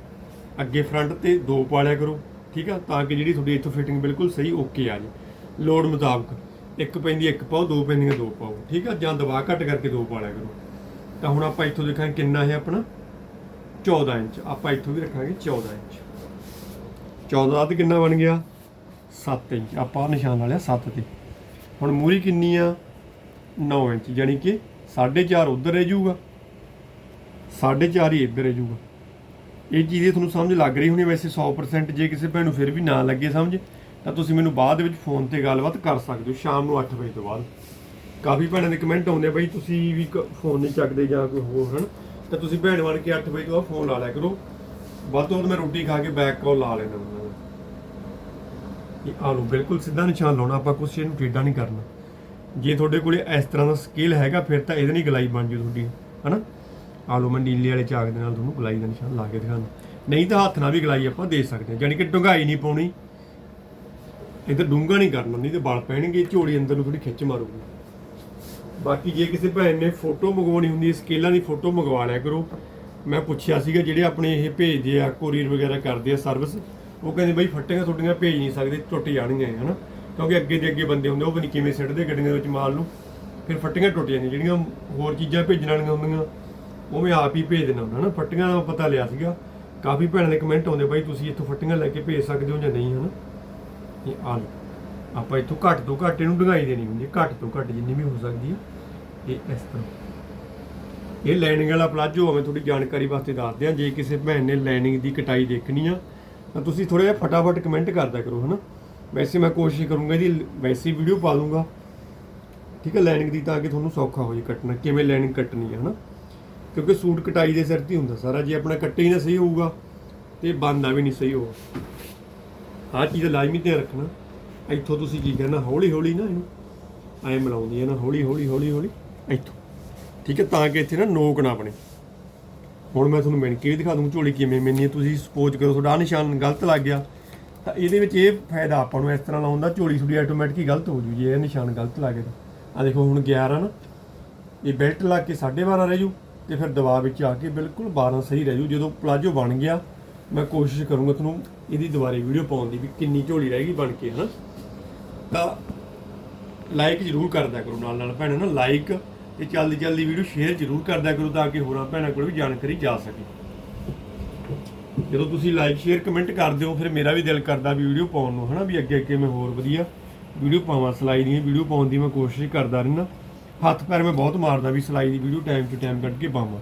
ਅੱਗੇ ਫਰੰਟ ਤੇ ਦੋ ਪਾ ਲਿਆ ਕਰੋ, ਠੀਕ ਆ? ਤਾਂ ਕਿ ਜਿਹੜੀ ਤੁਹਾਡੀ ਇੱਥੋਂ ਫਿਟਿੰਗ ਬਿਲਕੁਲ ਸਹੀ ਓਕੇ ਆ ਜੇ। ਲੋਡ ਮੁਤਾਬਕ ਇੱਕ ਪੈਂਦੀ ਇੱਕ ਪਾਓ, ਦੋ ਪੈਂਦੀਆਂ ਦੋ ਪਾਓ, ਠੀਕ ਆ? ਜਾਂ ਦਬਾ ਘੱਟ ਕਰਕੇ ਦੋ ਪਾ ਲਿਆ ਕਰੋ। ਤਾਂ ਹੁਣ ਆਪਾਂ ਇੱਥੋਂ ਦੇਖਾਂਗੇ ਕਿੰਨਾ ਹੈ ਆਪਣਾ? 14 ਇੰਚ। ਆਪਾਂ ਇੱਥੋਂ ਵੀ ਰੱਖਾਂਗੇ 14 ਇੰਚ। 14 ਦਾ ਕਿੰਨਾ ਬਣ ਗਿਆ? 7 ਇੰਚ। ਆਪਾਂ ਨਿਸ਼ਾਨ ਲਾ ਲਿਆ 7 ਤੇ। ਹੁਣ ਮੂਰੀ ਕਿੰਨੀ ਆ? 9 ਇੰਚ। ਯਾਨੀ ਕਿ 4.5 ਉਧਰ ਰਹਿ ਜਾਊਗਾ। 4.5 ਹੀ ਇੱਧਰ ਰਹਿ ਜਾਊਗਾ। ਇਹ ਚੀਜ਼ ਇਹ ਤੁਹਾਨੂੰ ਸਮਝ ਲੱਗ ਰਹੀ ਹੋਣੀ ਵੈਸੇ 100% ਜੇ ਕਿਸੇ ਭੈਣ ਨੂੰ ਫਿਰ ਵੀ ਨਾ ਲੱਗੇ ਸਮਝ, ਤਾਂ ਤੁਸੀਂ ਮੈਨੂੰ ਬਾਅਦ ਦੇ ਵਿੱਚ ਫੋਨ ਤੇ ਗੱਲਬਾਤ ਕਰ ਸਕਦੇ ਹੋ, ਸ਼ਾਮ ਨੂੰ 8 ਵਜੇ ਤੋਂ ਬਾਅਦ। ਕਾਫੀ ਭੈਣਾਂ ਦੇ ਕਮੈਂਟ ਆਉਂਦੇ ਆ, ਬਈ ਤੁਸੀਂ ਵੀ ਫੋਨ ਨਹੀਂ ਚੱਕਦੇ ਜਾਂ ਕੋਈ ਹੋਰ, ਹਨ? ਤਾਂ ਤੁਸੀਂ ਭੈਣ ਬਣ ਕੇ 8 ਵਜੇ ਤੋਂ ਬਾਅਦ ਫੋਨ ਲਾ ਲਿਆ ਕਰੋ। ਵੱਧ ਤੋਂ ਵੱਧ ਮੈਂ ਰੋਟੀ ਖਾ ਕੇ ਬੈਕ ਕਾਲ ਲਾ ਲੈਣਾ ਉਹਨਾਂ ਦਾ ਇਹ ਬਿਲਕੁਲ ਸਿੱਧਾ ਨਿਸ਼ਾਨ ਲਾਉਣਾ, ਆਪਾਂ ਕੁਛ ਚੀਜ਼ ਨੂੰ ਟੇਡਾ ਨਹੀਂ ਕਰਨਾ। ਜੇ ਤੁਹਾਡੇ ਕੋਲੇ ਇਸ ਤਰ੍ਹਾਂ ਦਾ ਸਕੇਲ ਹੈਗਾ, ਫਿਰ ਤਾਂ ਇਹਦੇ ਨਾਲ ਗਲਾਈ ਬਣ ਜੂ ਤੁਹਾਡੀ, ਹਨਾ? ਆਲੂ ਮੈਂ ਨੀਲੇ ਵਾਲੇ ਚਾਕ ਦੇ ਨਾਲ ਤੁਹਾਨੂੰ ਗਲਾਈ ਦਾ ਨਿਸ਼ਾਨ ਲਾ ਕੇ ਦਿਖਾਉਣਾ ਨਹੀਂ ਤਾਂ ਹੱਥ ਨਾਲ ਵੀ ਗਲਾਈ ਆਪਾਂ ਦੇ ਸਕਦੇ ਹਾਂ ਯਾਨੀ ਕਿ ਡੁੰਗਾਈ ਨਹੀਂ ਪਾਉਣੀ। ਇਧਰ ਡੂੰਘਾ ਨਹੀਂ ਕਰਨਾ, ਨਹੀਂ ਤੇ ਬਲ ਪੈਣਗੇ, ਝੋਲੀ ਅੰਦਰ ਨੂੰ ਥੋੜੀ ਖਿੱਚ ਮਾਰੂਗੀ। ਬਾਕੀ ਜੇ ਕਿਸੇ ਭੈਣ ਨੇ ਫੋਟੋ ਮੰਗਵਾਉਣੀ ਹੁੰਦੀ ਹੈ ਸਕੇਲਾਂ ਦੀ ਫੋਟੋ ਮੰਗਵਾ ਲਿਆ ਕਰੋ। ਮੈਂ ਪੁੱਛਿਆ ਸੀਗਾ, ਜਿਹੜੇ ਆਪਣੇ ਇਹ ਭੇਜਦੇ ਆ, ਕੋਰੀਅਰ ਵਗੈਰਾ ਕਰਦੇ ਆ ਸਰਵਿਸ ਉਹ ਕਹਿੰਦੇ ਬਈ ਫੱਟੀਆਂ ਤੁਹਾਡੀਆਂ ਭੇਜ ਨਹੀਂ ਸਕਦੇ, ਟੁੱਟ ਜਾਣਗੀਆਂ, ਹਨਾ? ਕਿਉਂਕਿ ਅੱਗੇ ਦੇ ਅੱਗੇ ਬੰਦੇ ਹੁੰਦੇ, ਉਹ ਵੀ ਨਹੀਂ ਕਿਵੇਂ ਸਿੱਟਦੇ ਗੱਡੀਆਂ ਦੇ ਵਿੱਚ ਮਾਲ ਨੂੰ। ਫਿਰ ਫੱਟੀਆਂ ਟੁੱਟ ਜਾਂਦੀਆਂ ਜਿਹੜੀਆਂ ਹੋਰ ਚੀਜ਼ਾਂ ਭੇਜਣ ਵਾਲੀਆਂ ਹੁੰਦੀਆਂ, ਉਹ ਮੈਂ ਆਪ ਹੀ ਭੇਜ ਦਿੰਦਾ ਹੁੰਦਾ ਨਾ ਫੱਟੀਆਂ ਦਾ ਪਤਾ ਲਿਆ ਸੀਗਾ। ਕਾਫੀ ਭੈਣਾਂ ਦੇ ਕਮੈਂਟ ਆਉਂਦੇ, ਬਾਈ ਤੁਸੀਂ ਇੱਥੋਂ ਫੱਟੀਆਂ ਲੈ ਕੇ ਭੇਜ ਸਕਦੇ ਹੋ ਜਾਂ ਨਹੀਂ, ਹਨਾ? ਇਹ ਆਲ ਆਪਾਂ ਇੱਥੋਂ ਘੱਟ ਤੋਂ ਘੱਟ ਇਹਨੂੰ ਢਗਾਈ ਦੇਣੀ ਹੁੰਦੀ ਘੱਟ ਤੋਂ ਘੱਟ ਜਿੰਨੀ ਵੀ ਹੋ ਸਕਦੀ ਹੈ, ਇਹ ਇਸ ਤਰ੍ਹਾਂ। ਇਹ ਲਾਈਨਿੰਗ ਵਾਲਾ ਪਲਾਜੋ ਮੈਂ ਤੁਹਾਡੀ ਜਾਣਕਾਰੀ ਵਾਸਤੇ ਦੱਸ ਦਿਆਂ, ਜੇ ਕਿਸੇ ਭੈਣ ਨੇ ਲਾਈਨਿੰਗ ਦੀ ਕਟਾਈ ਦੇਖਣੀ ਆ ਤਾਂ ਤੁਸੀਂ ਥੋੜਾ ਜਿਹਾ ਫਟਾਫਟ ਕਮੈਂਟ ਕਰਦਾ ਕਰੋ, ਹਨਾ? ਵੈਸੇ ਮੈਂ ਕੋਸ਼ਿਸ਼ ਕਰੂੰਗਾ ਜੀ, ਵੈਸੀ ਵੀਡੀਓ ਪਾ ਦੂੰਗਾ। ਠੀਕ ਹੈ ਲਾਈਨਿੰਗ ਦੀ ਤਾਂ ਕਿ ਤੁਹਾਨੂੰ ਸੌਖਾ ਹੋ ਜੇ ਕੱਟਣਾ, ਕਿਵੇਂ ਲਾਈਨਿੰਗ ਕੱਟਣੀ ਹੈ ਹਨਾ? ਕਿਉਂਕਿ ਸੂਟ ਕਟਾਈ ਦੇ ਸਿਰ ਤੇ ਹੀ ਹੁੰਦਾ, ਸਾਰਾ ਜੇ ਆਪਣਾ ਕੱਟੇ ਹੀ ਨਾ ਸਹੀ ਹੋਊਗਾ, ਤੇ ਬੰਦਾ ਵੀ ਨਹੀਂ ਸਹੀ ਹੋਊਗਾ। ਆਹ ਚੀਜ਼ ਲਾਜ਼ਮੀ ਧਿਆਨ ਰੱਖਣਾ। ਇੱਥੋਂ ਤੁਸੀਂ ਕੀ ਕਰਨਾ ਹੌਲੀ ਹੌਲੀ ਨਾ ਇਹਨੂੰ, ਐਂ ਮਿਲਾਉਂਦੀ ਹੈ ਨਾ ਹੌਲੀ ਹੌਲੀ ਹੌਲੀ ਹੌਲੀ ਇੱਥੋਂ। ਠੀਕ ਹੈ, ਤਾਂ ਕਿ ਇੱਥੇ ਨਾ ਨੋਕ ਨਾ ਬਣੇ। ਹੁਣ ਮੈਂ ਤੁਹਾਨੂੰ ਮਿਣ ਕੇ ਵੀ ਦਿਖਾ ਦੂੰ ਝੋਲੀ ਕਿਵੇਂ ਮਿਲਣੀ ਹੈ। ਤੁਸੀਂ ਸਪੋਜ਼ ਕਰੋ, ਤੁਹਾਡਾ ਆਹ ਨਿਸ਼ਾਨ ਗਲਤ ਲੱਗ ਗਿਆ। ਤਾਂ ਇਹਦੇ ਵਿੱਚ ਇਹ ਫਾਇਦਾ ਆਪਾਂ ਨੂੰ ਇਸ ਤਰ੍ਹਾਂ ਲਾਉਣ ਦਾ, ਝੋਲੀ ਤੁਹਾਡੀ ਆਟੋਮੈਟਿਕ ਹੀ ਗਲਤ ਹੋ ਜੂ ਜੇ ਇਹ ਨਿਸ਼ਾਨ ਗਲਤ ਲੱਗ ਗਿਆ। ਆ ਦੇਖੋ, ਹੁਣ 11 ਨਾ, ਇਹ ਬੈਲਟ ਲਾ ਕੇ 12.5 ਰਹਿ ਜੂ ਤੇ ਫਿਰ ਦਬਾਅ ਵਿੱਚ ਆ ਕੇ ਬਿਲਕੁਲ 12 ਸਹੀ ਰਹਿ ਜੂ। ਜਦੋਂ ਪਲਾਜੋ ਬਣ ਗਿਆ, ਮੈਂ ਕੋਸ਼ਿਸ਼ ਕਰੂੰਗਾ ਤੁਹਾਨੂੰ ਇਹਦੀ ਦੁਬਾਰੇ ਵੀਡੀਓ ਪਾਉਣ ਦੀ ਵੀ ਕਿੰਨੀ ਝੋਲੀ ਰਹਿ ਗਈ ਬਣ ਕੇ, ਹਨਾ? ਤਾਂ ਲਾਈਕ ਜ਼ਰੂਰ ਕਰਦਾ ਕਰੋ ਨਾਲ ਨਾਲ ਭੈਣਾਂ ਨਾ ਲਾਈਕ ਤੇ ਜਲਦੀ ਜਲਦੀ ਵੀਡੀਓ ਸ਼ੇਅਰ ਜ਼ਰੂਰ ਕਰਦਿਆ ਕਰੋ ਤਾਂ ਕਿ ਹੋਰਾਂ ਭੈਣਾਂ ਕੋਲ ਵੀ ਜਾਣਕਾਰੀ ਜਾ ਸਕੇ। ਜਦੋਂ ਤੁਸੀਂ ਲਾਈਕ ਸ਼ੇਅਰ ਕਮੈਂਟ ਕਰਦੇ ਹੋ ਫਿਰ ਮੇਰਾ ਵੀ ਦਿਲ ਕਰਦਾ ਵੀ ਵੀਡੀਓ ਪਾਉਣ ਨੂੰ, ਹਨਾ ਵੀ ਅੱਗੇ ਅੱਗੇ ਮੈਂ ਹੋਰ ਵਧੀਆ ਵੀਡੀਓ ਪਾਵਾਂ, ਸਿਲਾਈ ਦੀਆਂ ਵੀਡੀਓ ਪਾਉਣ ਦੀ ਮੈਂ ਕੋਸ਼ਿਸ਼ ਕਰਦਾ ਰਹਿਣਾ ਹੱਥ ਪੈਰ ਮੈਂ ਬਹੁਤ ਮਾਰਦਾ ਵੀ ਸਿਲਾਈ ਦੀ ਵੀਡੀਓ ਟਾਈਮ ਟੂ ਟਾਈਮ ਕੱਢ ਕੇ ਪਾਵਾਂ।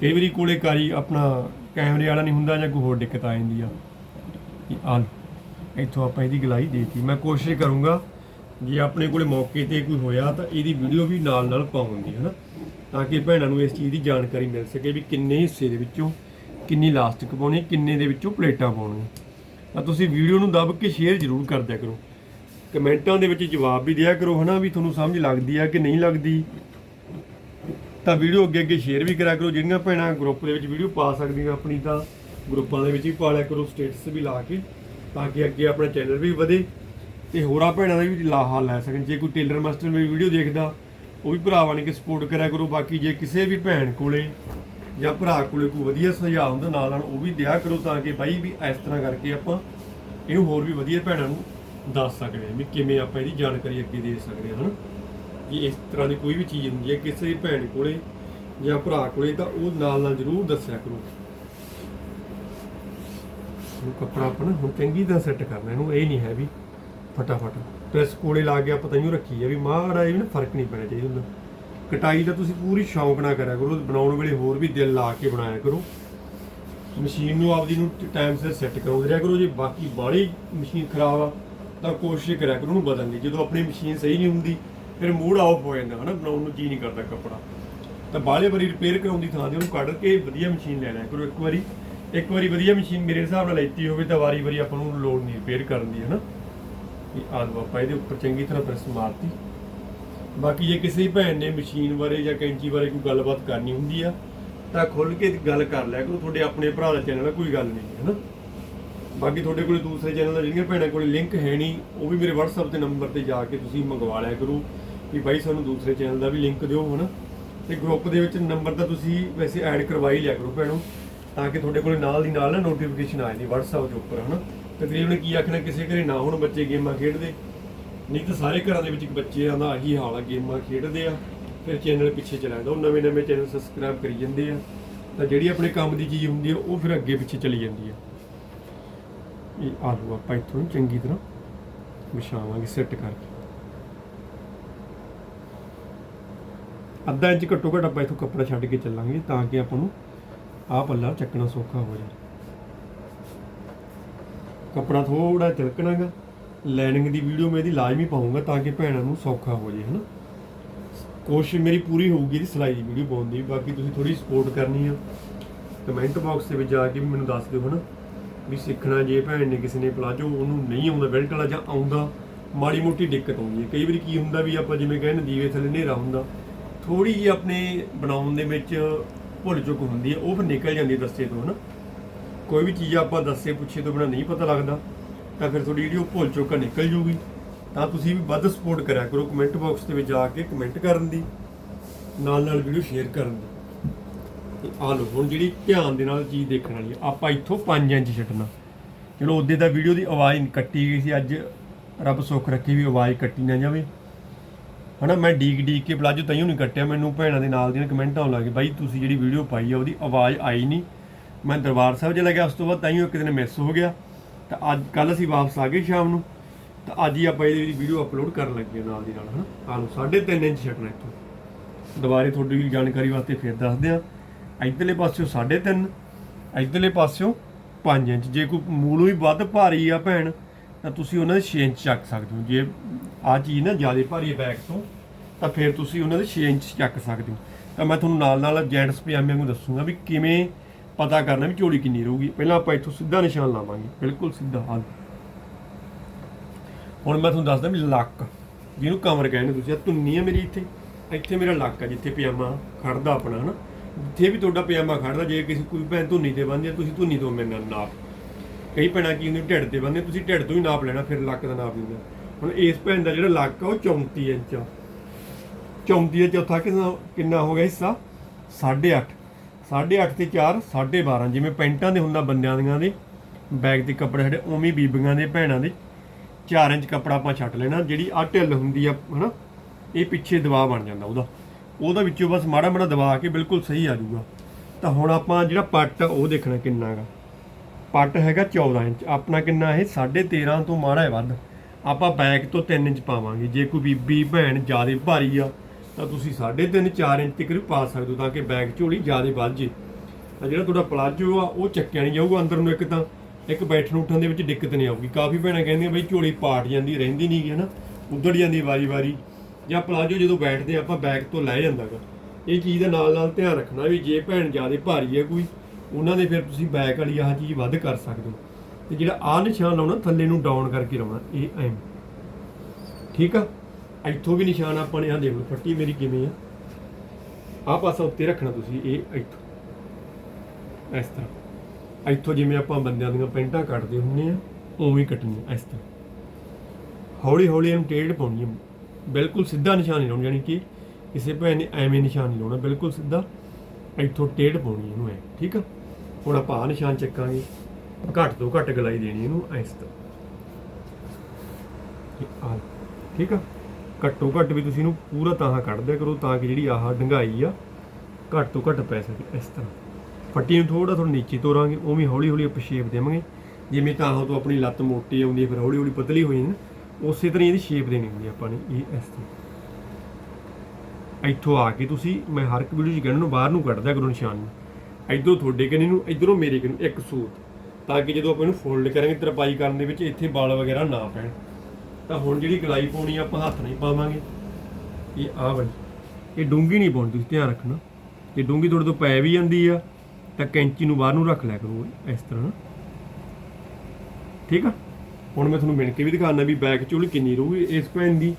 ਕਈ ਵਾਰੀ ਕੋਲੇ ਕਾਰੀ ਆਪਣਾ ਕੈਮਰੇ ਵਾਲਾ ਨਹੀਂ ਹੁੰਦਾ ਜਾਂ ਕੋਈ ਹੋਰ ਦਿੱਕਤ ਆ ਜਾਂਦੀ ਆ। ਇਹ ਇੱਥੋਂ ਆਪਾਂ ਇਹਦੀ ਗਲਾਈ ਦੇਤੀ। ਮੈਂ ਕੋਸ਼ਿਸ਼ ਕਰੂੰਗਾ ਜੇ ਆਪਣੇ ਕੋਲੇ ਮੌਕੇ ਤੇ ਕੋਈ ਹੋਇਆ ਤਾਂ ਇਹਦੀ ਵੀਡੀਓ ਵੀ ਨਾਲ ਨਾਲ ਪਾਉਣ ਦੀ ਨਾ ਤਾਂ ਕਿ ਭੈਣਾਂ ਨੂੰ ਇਸ ਚੀਜ਼ ਦੀ ਜਾਣਕਾਰੀ ਮਿਲ ਸਕੇ ਵੀ ਕਿੰਨੇ ਹਿੱਸੇ ਦੇ ਵਿੱਚੋਂ ਕਿੰਨੀ ਲਾਸਟਿਕ ਪਾਉਣੀ, ਕਿੰਨੇ ਦੇ ਵਿੱਚੋਂ ਪਲੇਟਾਂ ਪਾਉਣੀਆਂ। ਤਾਂ ਤੁਸੀਂ ਵੀਡੀਓ ਨੂੰ ਦੱਬ ਕੇ ਸ਼ੇਅਰ ਜ਼ਰੂਰ ਕਰ ਦਿਆ ਕਰੋ। ਕਮੈਂਟਾਂ ਦੇ ਵਿੱਚ ਜਵਾਬ ਵੀ ਦਿਆ ਕਰੋ, ਹਨਾ, ਵੀ ਤੁਹਾਨੂੰ ਸਮਝ ਲੱਗਦੀ ਆ ਕਿ ਨਹੀਂ ਲੱਗਦੀ। ਤਾਂ ਵੀਡੀਓ ਅੱਗੇ ਅੱਗੇ ਸ਼ੇਅਰ ਵੀ ਕਰਿਆ ਕਰੋ, ਜਿਹੜੀਆਂ ਭੈਣਾਂ ਗਰੁੱਪ ਦੇ ਵਿੱਚ ਵੀਡੀਓ ਪਾ ਸਕਦੀਆਂ ਆਪਣੀ ਤਾਂ, ਗਰੁੱਪਾਂ ਦੇ ਵਿੱਚ ਵੀ ਪਾ ਲਿਆ ਕਰੋ, ਸਟੇਟਸ ਵੀ ਲਾ ਕੇ, ਤਾਂ ਕਿ ਅੱਗੇ ਆਪਣਾ ਚੈਨਲ ਵੀ ਵਧੇ। ਤੇ ਹੋਰਾਂ ਭੈਣਾਂ ਦਾ ਵੀ ਲਾਹਾ ਲੈ ਸਕਣ। ਜੇ ਕੋਈ ਟੇਲਰ ਮਾਸਟਰ ਮੇਰੀ ਵੀਡੀਓ ਦੇਖਦਾ, ਉਹ ਵੀ ਭਰਾਵਾਂ ਨੇ ਕਿ ਸਪੋਰਟ ਕਰਿਆ ਕਰੋ। ਬਾਕੀ ਜੇ ਕਿਸੇ ਵੀ ਭੈਣ ਕੋਲੇ ਜਾਂ ਭਰਾ ਕੋਲੇ ਕੋਈ ਵਧੀਆ ਸੁਝਾਅ ਹੁੰਦਾ ਨਾਲ ਨਾਲ ਉਹ ਵੀ ਦਿਆ ਕਰੋ ਤਾਂ ਕਿ ਬਾਈ ਵੀ ਇਸ ਤਰ੍ਹਾਂ ਕਰਕੇ ਆਪਾਂ ਇਹਨੂੰ ਹੋਰ ਵੀ ਵਧੀਆ ਭੈਣਾਂ ਨੂੰ ਦੱਸ ਸਕਦੇ ਹਾਂ ਵੀ ਕਿਵੇਂ ਆਪਾਂ ਇਹਦੀ ਜਾਣਕਾਰੀ ਅੱਗੇ ਦੇ ਸਕਦੇ ਹਾਂ, ਹਨਾ? ਜੇ ਇਸ ਤਰ੍ਹਾਂ ਦੀ ਕੋਈ ਵੀ ਚੀਜ਼ ਹੁੰਦੀ ਹੈ, ਕਿਸੇ ਭੈਣ ਕੋਲੇ ਜਾਂ ਭਰਾ ਕੋਲੇ ਤਾਂ ਉਹ ਨਾਲ ਨਾਲ ਜ਼ਰੂਰ ਦੱਸਿਆ ਕਰੋ। ਉਹ ਕੱਪੜਾ ਆਪਣਾ ਹੁਣ ਚੰਗੀ ਤਰ੍ਹਾਂ ਸੈੱਟ ਕਰਨਾ, ਇਹਨੂੰ ਇਹ ਨਹੀਂ ਹੈ ਵੀ ਫਟਾਫਟ। ਪ੍ਰੈਸ ਕੋਲੇ ਲਾ ਕੇ ਆਪਾਂ ਤੈਨੂੰ ਰੱਖੀ ਹੈ ਵੀ ਮਾੜਾ ਇਹ ਵੀ ਨਾ ਫ਼ਰਕ ਨਹੀਂ ਪੈਣਾ ਚਾਹੀਦਾ ਹੁੰਦਾ। ਕਟਾਈ ਦਾ ਤੁਸੀਂ ਪੂਰੀ ਸ਼ੌਂਕ ਨਾਲ ਕਰਿਆ ਕਰੋ, ਬਣਾਉਣ ਵੇਲੇ ਹੋਰ ਵੀ ਦਿਲ ਲਾ ਕੇ ਬਣਾਇਆ ਕਰੋ। ਮਸ਼ੀਨ ਨੂੰ ਆਪਦੀ ਨੂੰ ਟਾਈਮ ਸਿਰ ਸੈੱਟ ਕਰਾਉਂਦੇ ਰਿਹਾ ਕਰੋ, ਜੇ ਬਾਕੀ ਬਾਹਲੀ ਮਸ਼ੀਨ ਖਰਾਬ ਆ, ਤਾਂ ਕੋਸ਼ਿਸ਼ ਕਰਿਆ ਕਰੋ, ਉਹਨੂੰ ਬਦਲਣ ਦੀ। ਜਦੋਂ ਆਪਣੀ ਮਸ਼ੀਨ ਸਹੀ ਨਹੀਂ ਹੁੰਦੀ, ਫਿਰ ਮੂਡ ਆਫ ਹੋ ਜਾਂਦਾ ਹਨਾ, ਬਣਾਉਣ ਨੂੰ ਜੀ ਨਹੀਂ ਕਰਦਾ ਕੱਪੜਾ। ਤਾਂ ਬਾਹਲੇ ਵਾਰੀ ਰਿਪੇਅਰ ਕਰਾਉਣ ਦੀ ਥਾਂ ਤੇ ਉਹਨੂੰ ਕੱਢ ਕੇ ਵਧੀਆ ਮਸ਼ੀਨ ਲੈ ਲਿਆ ਕਰੋ ਇੱਕ ਵਾਰੀ। ਇੱਕ ਵਾਰੀ ਵਧੀਆ ਮਸ਼ੀਨ ਮੇਰੇ ਹਿਸਾਬ ਨਾਲ ਲੈਤੀ ਹੋਵੇ, ਤਾਂ ਵਾਰੀ ਵਾਰੀ ਆਪਾਂ ਨੂੰ ਲੋਡ ਨਹੀਂ ਰਿਪੇਅਰ ਕਰਨ ਦੀ, ਹਨਾ। ਇਹ ਆਲੂ ਆਪਾਂ ਇਹਦੇ ਉੱਪਰ ਚੰਗੀ ਤਰ੍ਹਾਂ ਪ੍ਰੈਸ ਮਾਰਤੀ। ਬਾਕੀ ਜੇ ਕਿਸੇ ਭੈਣ ਨੇ ਮਸ਼ੀਨ ਬਾਰੇ ਜਾਂ ਕੈਂਚੀ ਬਾਰੇ ਕੋਈ ਗੱਲਬਾਤ ਕਰਨੀ ਹੁੰਦੀ ਆ, ਤਾਂ ਖੁੱਲ ਕੇ ਗੱਲ ਕਰ ਲਿਆ ਕਰੋ, ਤੁਹਾਡੇ ਆਪਣੇ ਭਰਾ ਦਾ ਚੈਨਲ ਆ, ਕੋਈ ਗੱਲ ਨਹੀਂ ਹੈ ਨਾ ਬਾਕੀ ਤੁਹਾਡੇ ਕੋਲੇ ਦੂਸਰੇ ਚੈਨਲ ਦਾ ਜਿਹੜੀਆਂ ਭੈਣਾਂ ਕੋਲੇ ਲਿੰਕ ਹੈ ਨਹੀਂ, ਉਹ ਵੀ ਮੇਰੇ WhatsApp ਤੇ ਨੰਬਰ ਤੇ ਜਾ ਕੇ ਤੁਸੀਂ ਮੰਗਵਾ ਲਿਆ ਕਰੋ ਵੀ ਬਾਈ ਸਾਨੂੰ ਦੂਸਰੇ ਚੈਨਲ ਦਾ ਵੀ ਲਿੰਕ ਦਿਓ, ਹਨਾ? ਤੇ ਗਰੁੱਪ ਦੇ ਵਿੱਚ ਨੰਬਰ ਤਾਂ ਤੁਸੀਂ ਵੈਸੇ ਐਡ ਕਰਵਾ ਹੀ ਲਿਆ ਕਰੋ ਭੈਣੋ, ਤਾਂ ਕਿ ਤੁਹਾਡੇ ਕੋਲੇ ਨਾਲ ਦੀ ਨਾਲ ਨਾ ਨੋਟੀਫਿਕੇਸ਼ਨ ਆ ਜਾਂਦੀ, WhatsApp ਦੇ ਉੱਪਰ, ਹਨਾ? ਤਕਰੀਬਨ ਕੀ ਆਖਣਾ, ਕਿਸੇ ਘਰੇ ਨਾ ਹੁਣ ਬੱਚੇ ਗੇਮਾਂ ਖੇਡਦੇ। ਨਹੀਂ ਤਾਂ ਸਾਰੇ ਘਰਾਂ ਦੇ ਵਿੱਚ ਬੱਚਿਆਂ ਦਾ ਆਹੀ ਹਾਲ ਆ, ਗੇਮਾਂ ਖੇਡਦੇ ਆ, ਫਿਰ ਚੈਨਲ ਪਿੱਛੇ ਚਲਾ ਜਾਂਦਾ ਉਹ ਨਵੇਂ ਨਵੇਂ ਚੈਨਲ ਸਬਸਕ੍ਰਾਈਬ ਕਰੀ ਜਾਂਦੇ ਆ। ਤਾਂ ਜਿਹੜੀ ਆਪਣੇ ਕੰਮ ਦੀ ਚੀਜ਼ ਹੁੰਦੀ ਆ, ਉਹ ਫਿਰ ਅੱਗੇ ਪਿੱਛੇ ਚਲੀ ਜਾਂਦੀ ਆ। ਇਹ ਆਲੂ ਆਪਾਂ ਇੱਥੋਂ ਚੰਗੀ ਤਰ੍ਹਾਂ ਵਿਛਾਵਾਂਗੇ ਸੈੱਟ ਕਰਕੇ। ਅੱਧਾ ਇੰਚ ਘੱਟੋ ਘੱਟ ਆਪਾਂ ਇੱਥੋਂ ਕੱਪੜਾ ਛੱਡ ਕੇ ਚੱਲਾਂਗੇ, ਤਾਂ ਕਿ ਆਪਾਂ ਨੂੰ ਆਹ ਪੱਲਾ ਚੱਕਣਾ ਸੌਖਾ ਹੋ ਜਾਵੇ। ਕੱਪੜਾ ਥੋੜਾ ਤਿਲਕਣਾਗਾ ਲਾਈਨਿੰਗ ਦੀ ਵੀਡੀਓ ਮੈਂ ਇਹਦੀ ਲਾਜ਼ਮੀ ਪਾਉਂਗਾ ਤਾਂ ਕਿ ਭੈਣਾਂ ਨੂੰ ਸੌਖਾ ਹੋ ਜਾਏ ਹਨਾ? ਕੋਸ਼ਿਸ਼ ਮੇਰੀ ਪੂਰੀ ਹੋਊਗੀ ਇਹਦੀ ਸਿਲਾਈ ਦੀ ਵੀਡੀਓ ਪਾਉਣ ਦੀ, ਬਾਕੀ ਤੁਸੀਂ ਥੋੜੀ ਸਪੋਰਟ ਕਰਨੀ ਆ। ਕਮੈਂਟ ਬਾਕਸ ਦੇ ਵਿੱਚ ਜਾ ਕੇ ਵੀ ਮੈਨੂੰ ਦੱਸ ਦਿਓ, ਹਨਾ? ਵੀ ਸਿੱਖਣਾ ਜੇ ਭੈਣ ਨੇ ਕਿਸੇ ਨੇ ਪਲਾਜੋ ਉਹਨੂੰ ਨਹੀਂ ਆਉਂਦਾ ਬੈਲਟ ਵਾਲਾ ਜਾਂ ਆਉਂਦਾ, ਮਾੜੀ ਮੋਟੀ ਦਿੱਕਤ ਆਉਂਦੀ ਹੈ। ਕਈ ਵਾਰੀ ਕੀ ਹੁੰਦਾ ਵੀ ਆਪਾਂ ਜਿਵੇਂ ਕਹਿੰਦੇ ਦੀਵੇ ਥੱਲੇ ਹਨੇਰਾ ਹੁੰਦਾ ਥੋੜੀ ਜਿਹੀ ਆਪਣੇ ਬਣਾਉਣ ਦੇ ਵਿੱਚ ਭੁੱਲ ਚੁੱਕ ਹੁੰਦੀ ਹੈ, ਉਹ ਫਿਰ ਨਿਕਲ ਜਾਂਦੀ ਹੈ ਦੱਸੇ ਤੋਂ, ਹਨਾ? ਕੋਈ ਵੀ ਚੀਜ਼ ਆਪਾਂ ਦੱਸੇ ਪੁੱਛੇ ਤੋਂ ਬਿਨਾਂ ਨਹੀਂ ਪਤਾ ਲੱਗਦਾ, ਤਾਂ ਫਿਰ ਤੁਹਾਡੀ ਜਿਹੜੀ ਉਹ ਭੁੱਲ ਚੁੱਕਾ ਨਿਕਲ ਜੂਗੀ ਤਾਂ ਤੁਸੀਂ ਵੀ ਵੱਧ ਸਪੋਰਟ ਕਰਿਆ ਕਰੋ ਕਮੈਂਟ ਬਾਕਸ ਦੇ ਵਿੱਚ ਜਾ ਕੇ ਕਮੈਂਟ ਕਰਨ ਦੀ, ਨਾਲ ਨਾਲ ਵੀਡੀਓ ਸ਼ੇਅਰ ਕਰਨ ਦੀ। ਤੇ ਆ ਲਓ, ਹੁਣ ਜਿਹੜੀ ਧਿਆਨ ਦੇ ਨਾਲ ਚੀਜ਼ ਦੇਖਣ ਵਾਲੀ ਆ, ਆਪਾਂ ਇੱਥੋਂ 5 ਇੰਚ ਛੱਡਣਾ। ਚਲੋ ਉਹਦੇ ਦਾ ਵੀਡੀਓ ਦੀ ਆਵਾਜ਼ ਕੱਟੀ ਗਈ ਸੀ, ਅੱਜ ਰੱਬ ਸੁੱਖ ਰੱਖੀ ਵੀ ਆਵਾਜ਼ ਕੱਟੀ ਨਾ ਜਾਵੇ। ਹਨਾ, ਮੈਂ ਡੀਕ ਡੀਕ ਕੇ ਪਲਾਜੋ ਤਾਈਓ ਨਹੀਂ ਕੱਟਿਆ, ਮੈਨੂੰ ਭੈਣਾਂ ਦੇ ਨਾਲ ਦੀਆਂ ਕਮੈਂਟ ਆਉਣ ਲੱਗੇ ਬਾਈ ਤੁਸੀਂ ਜਿਹੜੀ ਵੀਡੀਓ ਪਾਈ ਆ, ਉਹਦੀ ਆਵਾਜ਼ ਆਈ ਨਹੀਂ ਮੈਂ ਦਰਬਾਰ ਸਾਹਿਬ ਚ ਲੱਗਿਆ ਉਸ ਤੋਂ ਬਾਅਦ ਤਾਈਓ ਇੱਕ ਦਿਨ ਮਿਸ ਹੋ ਗਿਆ। ਤਾਂ ਅੱਜ ਕੱਲ ਅਸੀਂ ਵਾਪਸ ਆ ਗਏ ਸ਼ਾਮ ਨੂੰ। ਤਾਂ ਅੱਜ ਹੀ ਆਪਾਂ ਇਹਦੀ ਵੀਡੀਓ ਅਪਲੋਡ ਕਰਨ ਲੱਗੇ ਹਾਂ ਨਾਲ ਦੀ ਨਾਲ, ਹਨਾ? ਆਹ ਲਓ 3.5 ਇੰਚ ਛੱਡਣਾ ਇੱਥੋਂ। ਦੁਬਾਰੇ ਤੁਹਾਡੀ ਜਾਣਕਾਰੀ ਵਾਸਤੇ ਫਿਰ ਦੱਸਦੇ ਆ ਇਧਰਲੇ ਪਾਸਿਓਂ 3.5 ਇਧਰਲੇ ਪਾਸਿਓਂ 5 ਇੰਚ। ਜੇ ਕੋਈ ਮੂਲੋਂ ਹੀ ਵੱਧ ਭਾਰੀ ਆ ਭੈਣ, ਤਾਂ ਤੁਸੀਂ ਉਹਨਾਂ ਦੇ 6 ਇੰਚ ਚੱਕ ਸਕਦੇ ਹੋ। ਜੇ ਆ ਚੀਜ਼ ਨਾ ਜ਼ਿਆਦਾ ਭਾਰੀ ਹੈ ਬੈਕ ਤੋਂ, ਤਾਂ ਫਿਰ ਤੁਸੀਂ ਉਹਨਾਂ ਦੇ 6 ਇੰਚ ਚੱਕ ਸਕਦੇ ਹੋ। ਤਾਂ ਮੈਂ ਤੁਹਾਨੂੰ ਨਾਲ ਨਾਲ ਜੈਂਟਸ ਪਜਾਮਿਆਂ ਨੂੰ ਦੱਸੂਗਾ ਵੀ ਕਿਵੇਂ ਪਤਾ ਕਰਨਾ ਵੀ ਝੋਲੀ ਕਿੰਨੀ ਰਹੂਗੀ। ਪਹਿਲਾਂ ਆਪਾਂ ਇੱਥੋਂ ਸਿੱਧਾ ਨਿਸ਼ਾਨ ਲਾਵਾਂਗੇ। ਬਿਲਕੁਲ ਸਿੱਧਾ ਹਾਂ ਹੁਣ ਮੈਂ ਤੁਹਾਨੂੰ ਦੱਸਦਾ ਵੀ ਲੱਕ। ਜਿਹਨੂੰ ਕਮਰ ਕਹਿੰਦੇ ਤੁਸੀਂ। ਆ ਧੁੰਨੀ ਆ ਮੇਰੀ ਇੱਥੇ। ਇੱਥੇ ਮੇਰਾ ਲੱਕ ਆ, ਜਿੱਥੇ ਪਜਾਮਾ ਖੜਦਾ ਆਪਣਾ, ਹਨਾ। ਜਿੱਥੇ ਵੀ ਤੁਹਾਡਾ ਪਜਾਮਾ ਖੜਦਾ, ਜੇ ਕਿਸੇ ਕੋਈ ਭੈਣ ਧੁੰਨੀ ਤੇ ਬੰਨ੍ਹਦੀ ਆ, ਤੁਸੀਂ ਧੁੰਨੀ ਤੋਂ ਮੇਰੇ ਨਾਲ ਨਾਪ। ਕਈ ਭੈਣਾਂ ਕੀ ਹੁੰਦੀ ਢਿੱਡ ਤੇ ਬੰਨ੍ਹਦੇ ਤੁਸੀਂ ਢਿੱਡ ਤੋਂ ਹੀ ਨਾਪ ਲੈਣਾ, ਫਿਰ ਲੱਕ ਦਾ ਨਾਪ ਦਿੰਦਾ ਹੁਣ ਇਸ ਭੈਣ ਦਾ ਜਿਹੜਾ ਲੱਕ ਆ, ਉਹ 34 ਇੰਚ ਆ। 34 ਦਾ ਚੌਥਾ ਕਿੰਨਾ ਕਿੰਨਾ ਹੋ ਗਿਆ ਹਿੱਸਾ? 8.5 8.5 ਤੇ 4 12.5 ਜਿਵੇਂ ਪੈਂਟਾਂ ਦੇ ਹੁੰਦਾ ਬੰਦਿਆਂ ਦੀਆਂ ਦੇ, ਬੈਗ ਦੇ ਕੱਪੜੇ ਸਾਡੇ, ਉਵੇਂ ਬੀਬੀਆਂ ਦੇ, ਭੈਣਾਂ ਦੇ 4 ਇੰਚ ਕੱਪੜਾ ਆਪਾਂ ਛੱਡ ਲੈਣਾ, ਜਿਹੜੀ ਆ ਢਿੱਲ ਹੁੰਦੀ ਆ, ਹਨਾ, ਇਹ ਪਿੱਛੇ ਦਬਾਅ ਬਣ ਜਾਂਦਾ ਉਹਦਾ। ਉਹਦਾ ਵਿੱਚੋਂ ਬਸ ਮਾੜਾ ਮਾੜਾ ਦਬਾ ਕੇ ਬਿਲਕੁਲ ਸਹੀ ਆ ਜਾਊਗਾ। ਤਾਂ ਹੁਣ ਆਪਾਂ ਜਿਹੜਾ ਪੱਟ ਆ ਉਹ ਦੇਖਣਾ ਕਿੰਨਾ ਹੈਗਾ ਪੱਟ ਹੈਗਾ 14 ਇੰਚ, ਆਪਣਾ ਕਿੰਨਾ ਇਹ? 13.5 ਤੋਂ ਮਾੜਾ ਹੈ ਵੱਧ। ਆਪਾਂ ਬੈਕ ਤੋਂ 3 ਇੰਚ ਪਾਵਾਂਗੇ। ਜੇ ਕੋਈ ਬੀਬੀ, ਭੈਣ ਜ਼ਿਆਦਾ ਭਾਰੀ ਆ ਤਾਂ ਤੁਸੀਂ 3.5 4 ਇੰਚ ਤੱਕ ਵੀ ਪਾ ਸਕਦੇ ਹੋ ਤਾਂ ਕਿ ਬੈਕ ਝੋਲੀ ਜ਼ਿਆਦਾ ਵੱਧ ਜੇ। ਤਾਂ ਜਿਹੜਾ ਤੁਹਾਡਾ ਪਲਾਜੋ ਆ, ਉਹ ਚੱਕਿਆ ਨਹੀਂ ਜਾਊਗਾ ਅੰਦਰ ਨੂੰ ਇੱਕ ਤਾਂ। ਇੱਕ ਬੈਠਣ ਉੱਠਣ ਦੇ ਵਿੱਚ ਦਿੱਕਤ ਨਹੀਂ ਆਊਗੀ। ਕਾਫੀ ਭੈਣਾਂ ਕਹਿੰਦੀਆਂ ਬਈ ਝੋਲੀ ਪਾਟ ਜਾਂਦੀ, ਰਹਿੰਦੀ ਨਹੀਂ ਗੀ ਨਾ ਉੱਧੜ ਜਾਂਦੀ ਵਾਰੀ-ਵਾਰੀ। ਜਾਂ ਪਲਾਜੋ ਜਦੋਂ ਬੈਠਦੇ ਆਪਾਂ ਬੈਕ ਤੋਂ ਲੈ ਜਾਂਦਾਗਾ। ਇਹ ਚੀਜ਼ ਦਾ ਨਾਲ ਨਾਲ ਧਿਆਨ ਰੱਖਣਾ ਵੀ ਜੇ ਭੈਣ ਜ਼ਿਆਦਾ ਭਾਰੀ ਹੈ ਕੋਈ, ਉਹਨਾਂ ਦੇ ਫਿਰ ਤੁਸੀਂ ਬੈਕ ਵਾਲੀ ਆਹ ਚੀਜ਼ ਵੱਧ ਕਰ ਸਕਦੇ ਹੋ। ਤੇ ਜਿਹੜਾ ਆਹ ਨਿਸ਼ਾਨ ਲਾਉਣਾ, ਥੱਲੇ ਨੂੰ ਡਾਊਨ ਕਰਕੇ ਲਾਉਣਾ, ਇਹ ਐਮ ਠੀਕ ਆ? ਇੱਥੋਂ ਵੀ ਨਿਸ਼ਾਨ ਆਪਾਂ ਨੇ, ਆਹ ਦੇਖ ਲਓ, ਫੱਟੀ ਮੇਰੀ ਕਿਵੇਂ ਆ। ਆਹ ਪਾਸਾ ਉੱਤੇ ਰੱਖਣਾ ਤੁਸੀਂ, ਇਹ ਇੱਥੋਂ। ਇਸ ਤਰ੍ਹਾਂ। ਇੱਥੋਂ ਜਿਵੇਂ ਆਪਾਂ ਬੰਦਿਆਂ ਦੀਆਂ ਪੈਂਟਾਂ ਕੱਟਦੇ ਹੁੰਦੇ ਆ, ਉਵੇਂ ਕੱਟਣੀ ਇਸ ਤਰ੍ਹਾਂ। ਹੌਲੀ ਹੌਲੀ ਇਹਨੂੰ ਟੇਢ ਪਾਉਣੀ ਹੈ ਬਿਲਕੁਲ ਸਿੱਧਾ ਨਿਸ਼ਾਨ ਨਹੀਂ ਲਾਉਣਾ, ਯਾਨੀ ਕਿ ਕਿਸੇ ਭੈਣ ਨੇ ਐਵੇਂ ਨਿਸ਼ਾਨ ਨਹੀਂ ਲਾਉਣਾ, ਬਿਲਕੁਲ ਸਿੱਧਾ ਇੱਥੋਂ ਟੇਢ ਪਾਉਣੀ ਇਹਨੂੰ ਐ, ਠੀਕ ਆ? ਹੁਣ ਆਪਾਂ ਆਹ ਨਿਸ਼ਾਨ ਚੱਕਾਂਗੇ। ਘੱਟ ਤੋਂ ਘੱਟ ਗਲਾਈ ਦੇਣੀ ਇਹਨੂੰ, ਇਸ ਤਰ੍ਹਾਂ। ਠੀਕ ਆ? ਘੱਟੋ ਘੱਟ ਵੀ ਤੁਸੀਂ ਇਹਨੂੰ ਪੂਰਾ ਤਾਹਾਂ ਕੱਢ ਦਿਆ ਕਰੋ ਤਾਂ ਕਿ ਜਿਹੜੀ ਆਹ ਡੰਗਾਈ ਆ ਘੱਟ ਤੋਂ ਘੱਟ ਪੈ ਸਕੇ ਇਸ ਤਰ੍ਹਾਂ। ਫੱਟੀ ਨੂੰ ਥੋੜਾ ਥੋੜਾ ਨੀਚੇ ਤੋਰਾਂਗੇ, ਉਵੇਂ ਹੌਲੀ ਹੌਲੀ ਆਪਾਂ ਸ਼ੇਪ ਦੇਵਾਂਗੇ। ਜਿਵੇਂ ਤਾਹਾਂ ਤੋਂ ਆਪਣੀ ਲੱਤ ਮੋਟੀ ਆਉਂਦੀ ਹੈ, ਫਿਰ ਹੌਲੀ ਹੌਲੀ ਪਤਲੀ ਹੋ ਜਾਂਦੀ ਨਾ, ਉਸੇ ਤਰ੍ਹਾਂ ਇਹਦੀ ਸ਼ੇਪ ਦੇਣੀ ਹੁੰਦੀ ਆ ਆਪਾਂ ਨੇ ਇਹ ਇਸ ਤਰ੍ਹਾਂ। ਇੱਥੋਂ ਆ ਕੇ ਤੁਸੀਂ, ਮੈਂ ਹਰ ਇੱਕ ਵੀਡੀਓ 'ਚ ਕਹਿਣ ਨੂੰ ਬਾਹਰ ਨੂੰ ਕੱਢਦਾ ਕਰੋ ਨਿਸ਼ਾਨ ਨੂੰ। ਇਧਰੋਂ ਤੁਹਾਡੇ ਕਨੀ ਨੂੰ, ਇਧਰੋਂ ਮੇਰੇ ਕਨੀ, ਇੱਕ ਸੂਤ। ਤਾਂ ਕਿ ਜਦੋਂ ਆਪਾਂ ਇਹਨੂੰ ਫੋਲਡ ਕਰਾਂਗੇ, ਤਰਪਾਈ ਕਰਨ ਦੇ ਵਿੱਚ ਇੱਥੇ ਵਾਲ ਵਗੈਰਾ ਨਾ ਪੈਣ। ਤਾਂ ਹੁਣ ਜਿਹੜੀ ਗਲਾਈ ਪਾਉਣੀ ਆ, ਆਪਾਂ ਹੱਥ ਨਹੀਂ ਪਾਵਾਂਗੇ। ਇਹ ਆਹ ਵਾਲੀ। ਇਹ ਡੂੰਗੀ ਨਹੀਂ ਪਾਉਣੀ, ਤੁਸੀਂ ਧਿਆਨ ਰੱਖਣਾ। ਜੇ ਡੂੰਗੀ ਤੁਹਾਡੇ ਤੋਂ ਪੈ ਵੀ ਜਾਂਦੀ ਆ, ਤਾਂ ਕੈਂਚੀ ਨੂੰ ਬਾਹਰ ਨੂੰ ਰੱਖ ਲਿਆ ਕਰੋ ਇਸ ਤਰ੍ਹਾਂ ਨਾ। ਠੀਕ ਆ? ਹੁਣ ਮੈਂ ਤੁਹਾਨੂੰ ਮਿਣ ਕੇ ਵੀ ਦਿਖਾਉਣਾ ਵੀ ਬੈਕ ਝੋਲੀ ਕਿੰਨੀ ਰਹੂਗੀ। ਇਸ ਪੈਨ ਦੀ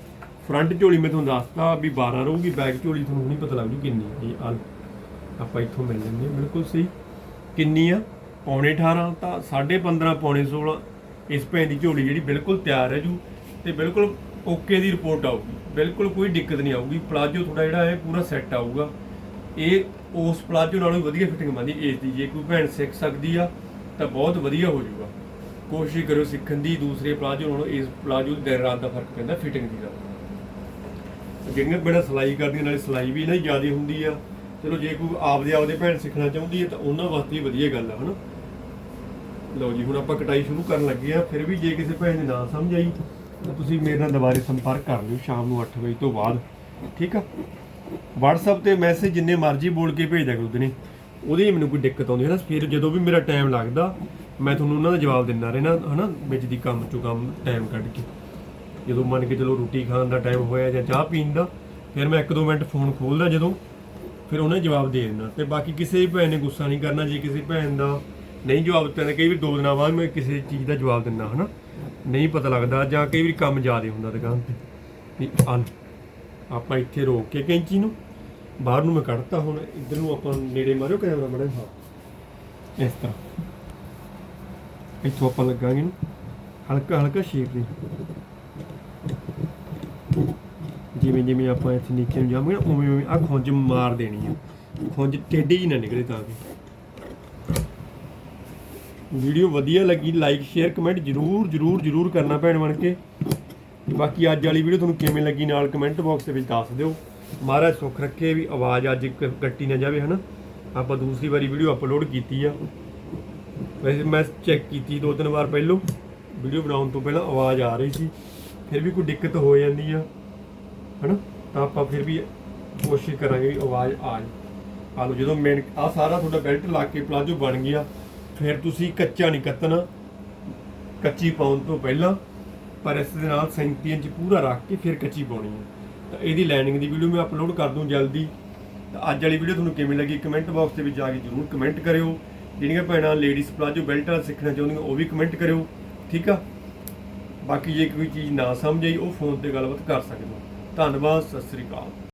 ਫਰੰਟ ਝੋਲੀ ਮੈਂ ਤੁਹਾਨੂੰ ਦੱਸਤਾ ਵੀ 12 ਰਹੂਗੀ ਬੈਕ ਝੋਲੀ ਤੁਹਾਨੂੰ ਨਹੀਂ ਪਤਾ ਲੱਗ ਜੂ ਕਿੰਨੀ ਇਹ ਆ ਆਪਾਂ ਇੱਥੋਂ ਮਿਲ ਲੈਂਦੇ ਹਾਂ, ਬਿਲਕੁਲ ਸਹੀ। ਕਿੰਨੀ ਆ? ਪੌਣੇ 18 ਤਾਂ 15.5 ਪੌਣੇ 16 ਇਸ ਪੈਨ ਦੀ ਝੋਲੀ ਜਿਹੜੀ ਬਿਲਕੁਲ ਤਿਆਰ ਹੈ ਜੂ। ਤੇ ਬਿਲਕੁਲ ਓਕੇ ਦੀ ਰਿਪੋਰਟ ਆਊਗੀ। ਬਿਲਕੁਲ ਕੋਈ ਦਿੱਕਤ ਨਹੀਂ ਆਊਗੀ। ਪਲਾਜੋ ਤੁਹਾਡਾ ਜਿਹੜਾ ਹੈ ਪੂਰਾ ਸੈੱਟ ਆਊਗਾ। ਇਹ ਉਸ ਪਲਾਜੋ ਨਾਲੋਂ ਵੀ ਵਧੀਆ ਫਿਟਿੰਗ ਬਣਦੀ ਇਸ ਦੀ। ਜੇ ਕੋਈ ਭੈਣ ਸਿੱਖ ਸਕਦੀ ਆ, ਤਾਂ ਬਹੁਤ ਵਧੀਆ ਹੋ ਜਾਊਗਾ। ਕੋਸ਼ਿਸ਼ ਕਰੋ ਸਿੱਖਣ ਦੀ। ਦੂਸਰੇ ਪਲਾਜੋ ਨਾਲੋਂ ਇਸ ਪਲਾਜੋ ਦੇ ਦਿਨ ਰਾਤ ਦਾ ਫ਼ਰਕ ਪੈਂਦਾ ਫਿਟਿੰਗ ਦੀ ਦਾ। ਜਿਹੜੀਆਂ ਬਿਨਾਂ ਸਿਲਾਈ ਕਰਦੀਆਂ, ਨਾਲੇ ਸਿਲਾਈ ਵੀ ਇਹਨਾਂ ਦੀ ਜ਼ਿਆਦਾ ਹੁੰਦੀ ਆ। ਚਲੋ, ਜੇ ਕੋਈ ਆਪਦੇ ਆਪਦੇ ਭੈਣ ਸਿੱਖਣਾ ਚਾਹੁੰਦੀ ਹੈ ਤਾਂ ਉਹਨਾਂ ਵਾਸਤੇ ਵੀ ਵਧੀਆ ਗੱਲ ਆ, ਹਨਾ? ਲਓ ਜੀ, ਹੁਣ ਆਪਾਂ ਕਟਾਈ ਸ਼ੁਰੂ ਕਰਨ ਲੱਗੇ ਆ। ਫਿਰ ਵੀ ਜੇ ਕਿਸੇ ਭੈਣ ਨੇ ਨਾ ਸਮਝ ਆਈ ਤੁਸੀਂ ਮੇਰੇ ਨਾਲ ਦੁਬਾਰੇ ਸੰਪਰਕ ਕਰ ਲਿਓ ਸ਼ਾਮ ਨੂੰ 8 ਵਜੇ ਤੋਂ ਬਾਅਦ, ਠੀਕ ਆ? WhatsApp ਤੇ ਮੈਸੇਜ ਜਿੰਨੇ ਮਰਜ਼ੀ ਬੋਲ ਕੇ ਭੇਜ ਦਿਆ ਕਰੋ ਨੇ ਉਹਦੀ ਮੈਨੂੰ ਕੋਈ ਦਿੱਕਤ ਆਉਂਦੀ ਹੈ ਨਾ, ਫਿਰ ਜਦੋਂ ਵੀ ਮੇਰਾ ਟਾਈਮ ਲੱਗਦਾ, ਮੈਂ ਤੁਹਾਨੂੰ ਉਹਨਾਂ ਦਾ ਜਵਾਬ ਦਿੰਦਾ ਰਹਿਣਾ, ਹਨਾ, ਵਿੱਚ ਦੀ ਕੰਮ ਚੋਂ ਕੰਮ ਟਾਈਮ ਕੱਢ ਕੇ। ਜਦੋਂ ਮੰਨ ਕੇ ਚਲੋ ਰੋਟੀ ਖਾਣ ਦਾ ਟਾਈਮ ਹੋਇਆ ਜਾਂ ਚਾਹ ਪੀਣ ਦਾ, ਫਿਰ ਮੈਂ ਇੱਕ ਦੋ ਮਿੰਟ ਫੋਨ ਖੋਲਦਾ ਜਦੋਂ, ਫਿਰ ਉਹਨੇ ਜਵਾਬ ਦੇ ਦੇਣਾ। ਤੇ ਬਾਕੀ ਕਿਸੇ ਵੀ ਭੈਣ ਨੇ ਗੁੱਸਾ ਨਹੀਂ ਕਰਨਾ, ਜੇ ਕਿਸੇ ਭੈਣ ਦਾ ਨਹੀਂ ਜਵਾਬ ਦਿੱਤਾ ਕਈ ਵੀ ਦੋ ਦਿਨਾਂ ਬਾਅਦ ਮੈਂ ਕਿਸੇ ਚੀਜ਼ ਦਾ ਜਵਾਬ ਦਿੰਦਾ, ਹਨਾ। ਨਹੀਂ ਪਤਾ ਲੱਗਦਾ ਜਾਂ ਕਈ ਵਾਰ ਕੰਮ ਜ਼ਿਆਦਾ ਹੁੰਦਾ ਦੁਕਾਨ ਤੇ। ਵੀ ਅਨ ਆਪਾਂ ਇੱਥੇ ਰੋਕ ਕੇ ਕੈਂਚੀ ਨੂੰ, ਬਾਹਰ ਨੂੰ ਮੈਂ ਕੱਢਤਾ ਹੁਣ, ਇੱਧਰ ਨੂੰ ਆਪਾਂ ਨੇੜੇ ਮਾਰਿਓ ਕੈਮਰਾ ਮੜਾ ਹਾਂ, ਇਸ ਤਰ੍ਹਾਂ। ਇੱਥੋਂ ਆਪਾਂ ਲੱਗਾਂਗੇ ਇਹਨੂੰ, ਹਲਕਾ ਹਲਕਾ ਸ਼ੇਪ ਦੇ। ਜਿਵੇਂ ਜਿਵੇਂ ਆਪਾਂ ਇੱਥੇ ਨੀਚੇ ਨੂੰ ਜਾਵਾਂਗੇ ਉਵੇਂ ਉਵੇਂ ਆ ਖੁੰਝ ਮਾਰ ਦੇਣੀ ਆ। ਖੁੰਝ ਟੇਢੀ ਜੀ ਨਾ ਨਿਕਲੇ ਤਾਂ ਕਿ ਵੀਡੀਓ ਵਧੀਆ ਲੱਗੀ ਲਾਈਕ ਸ਼ੇਅਰ ਕਮੈਂਟ ਜਰੂਰ ਜਰੂਰ ਜਰੂਰ ਕਰਨਾ ਭੈਣ ਬਣ ਕੇ। ਬਾਕੀ ਅੱਜ ਵਾਲੀ ਵੀਡੀਓ ਤੁਹਾਨੂੰ ਕਿਵੇਂ ਲੱਗੀ ਨਾਲ ਕਮੈਂਟ ਬਾਕਸ ਦੇ ਵਿੱਚ ਦੱਸ ਦਿਓ। ਮਹਾਰਾਜ ਸੁੱਖ ਰੱਖੇ ਵੀ ਆਵਾਜ਼ ਅੱਜ ਕ- ਕੱਟੀ ਨਾ ਜਾਵੇ, ਹਨਾ? ਆਪਾਂ ਦੂਸਰੀ ਵਾਰੀ ਵੀਡੀਓ ਅਪਲੋਡ ਕੀਤੀ ਆ। ਵੈਸੇ ਮੈਂ ਚੈੱਕ ਕੀਤੀ ਦੋ ਤਿੰਨ ਵਾਰ ਪਹਿਲੋਂ। ਵੀਡੀਓ ਬਣਾਉਣ ਤੋਂ ਪਹਿਲਾਂ ਆਵਾਜ਼ ਆ ਰਹੀ ਸੀ। ਫਿਰ ਵੀ ਕੋਈ ਦਿੱਕਤ ਹੋ ਜਾਂਦੀ ਆ, ਹਨਾ? ਤਾਂ ਆਪਾਂ ਫਿਰ ਵੀ ਕੋਸ਼ਿਸ਼ ਕਰਾਂਗੇ ਵੀ ਆਵਾਜ਼ ਆ ਜਾਏ ਜਦੋਂ ਮੇਨ ਆ ਸਾਰਾ ਤੁਹਾਡਾ ਬੈਲਟ ਲਾ ਕੇ ਪਲਾਜੋ ਬਣ ਗਿਆ। ਫਿਰ ਤੁਸੀਂ ਕੱਚਾ ਨਹੀਂ ਕੱਤਣਾ। ਕੱਚੀ ਪਾਉਣ ਤੋਂ ਪਹਿਲਾਂ ਪਰ ਇਸ ਦੇ ਨਾਲ 37 ਇੰਚ ਪੂਰਾ ਰੱਖ ਕੇ ਫਿਰ ਕੱਚੀ ਪਾਉਣੀ ਹੈ। ਤਾਂ ਇਹਦੀ ਲੈਂਡਿੰਗ ਦੀ ਵੀਡੀਓ ਮੈਂ ਅਪਲੋਡ ਕਰ ਦੂੰ ਜਲਦੀ। ਤਾਂ ਅੱਜ ਵਾਲੀ ਵੀਡੀਓ ਤੁਹਾਨੂੰ ਕਿਵੇਂ ਲੱਗੀ ਕਮੈਂਟ ਬਾਕਸ ਦੇ ਵਿੱਚ ਜਾ ਕੇ ਜਰੂਰ ਕਮੈਂਟ ਕਰਿਓ। ਜਿਹੜੀਆਂ ਭੈਣਾਂ ਲੇਡੀਜ਼ ਪਲਾਜੋ ਬੈਲਟ ਵਾਲਾ ਸਿੱਖਣਾ ਚਾਹੁੰਦੀਆਂ, ਉਹ ਵੀ ਕਮੈਂਟ ਕਰਿਓ। ਠੀਕ ਆ? ਬਾਕੀ ਜੇ ਕੋਈ ਚੀਜ਼ ਨਾ ਸਮਝ ਆਈ, ਉਹ ਫੋਨ ਤੇ ਗੱਲਬਾਤ ਕਰ ਸਕਦੇ ਹੋ। ਧੰਨਵਾਦ, ਸਤਿ ਸ੍ਰੀ ਅਕਾਲ।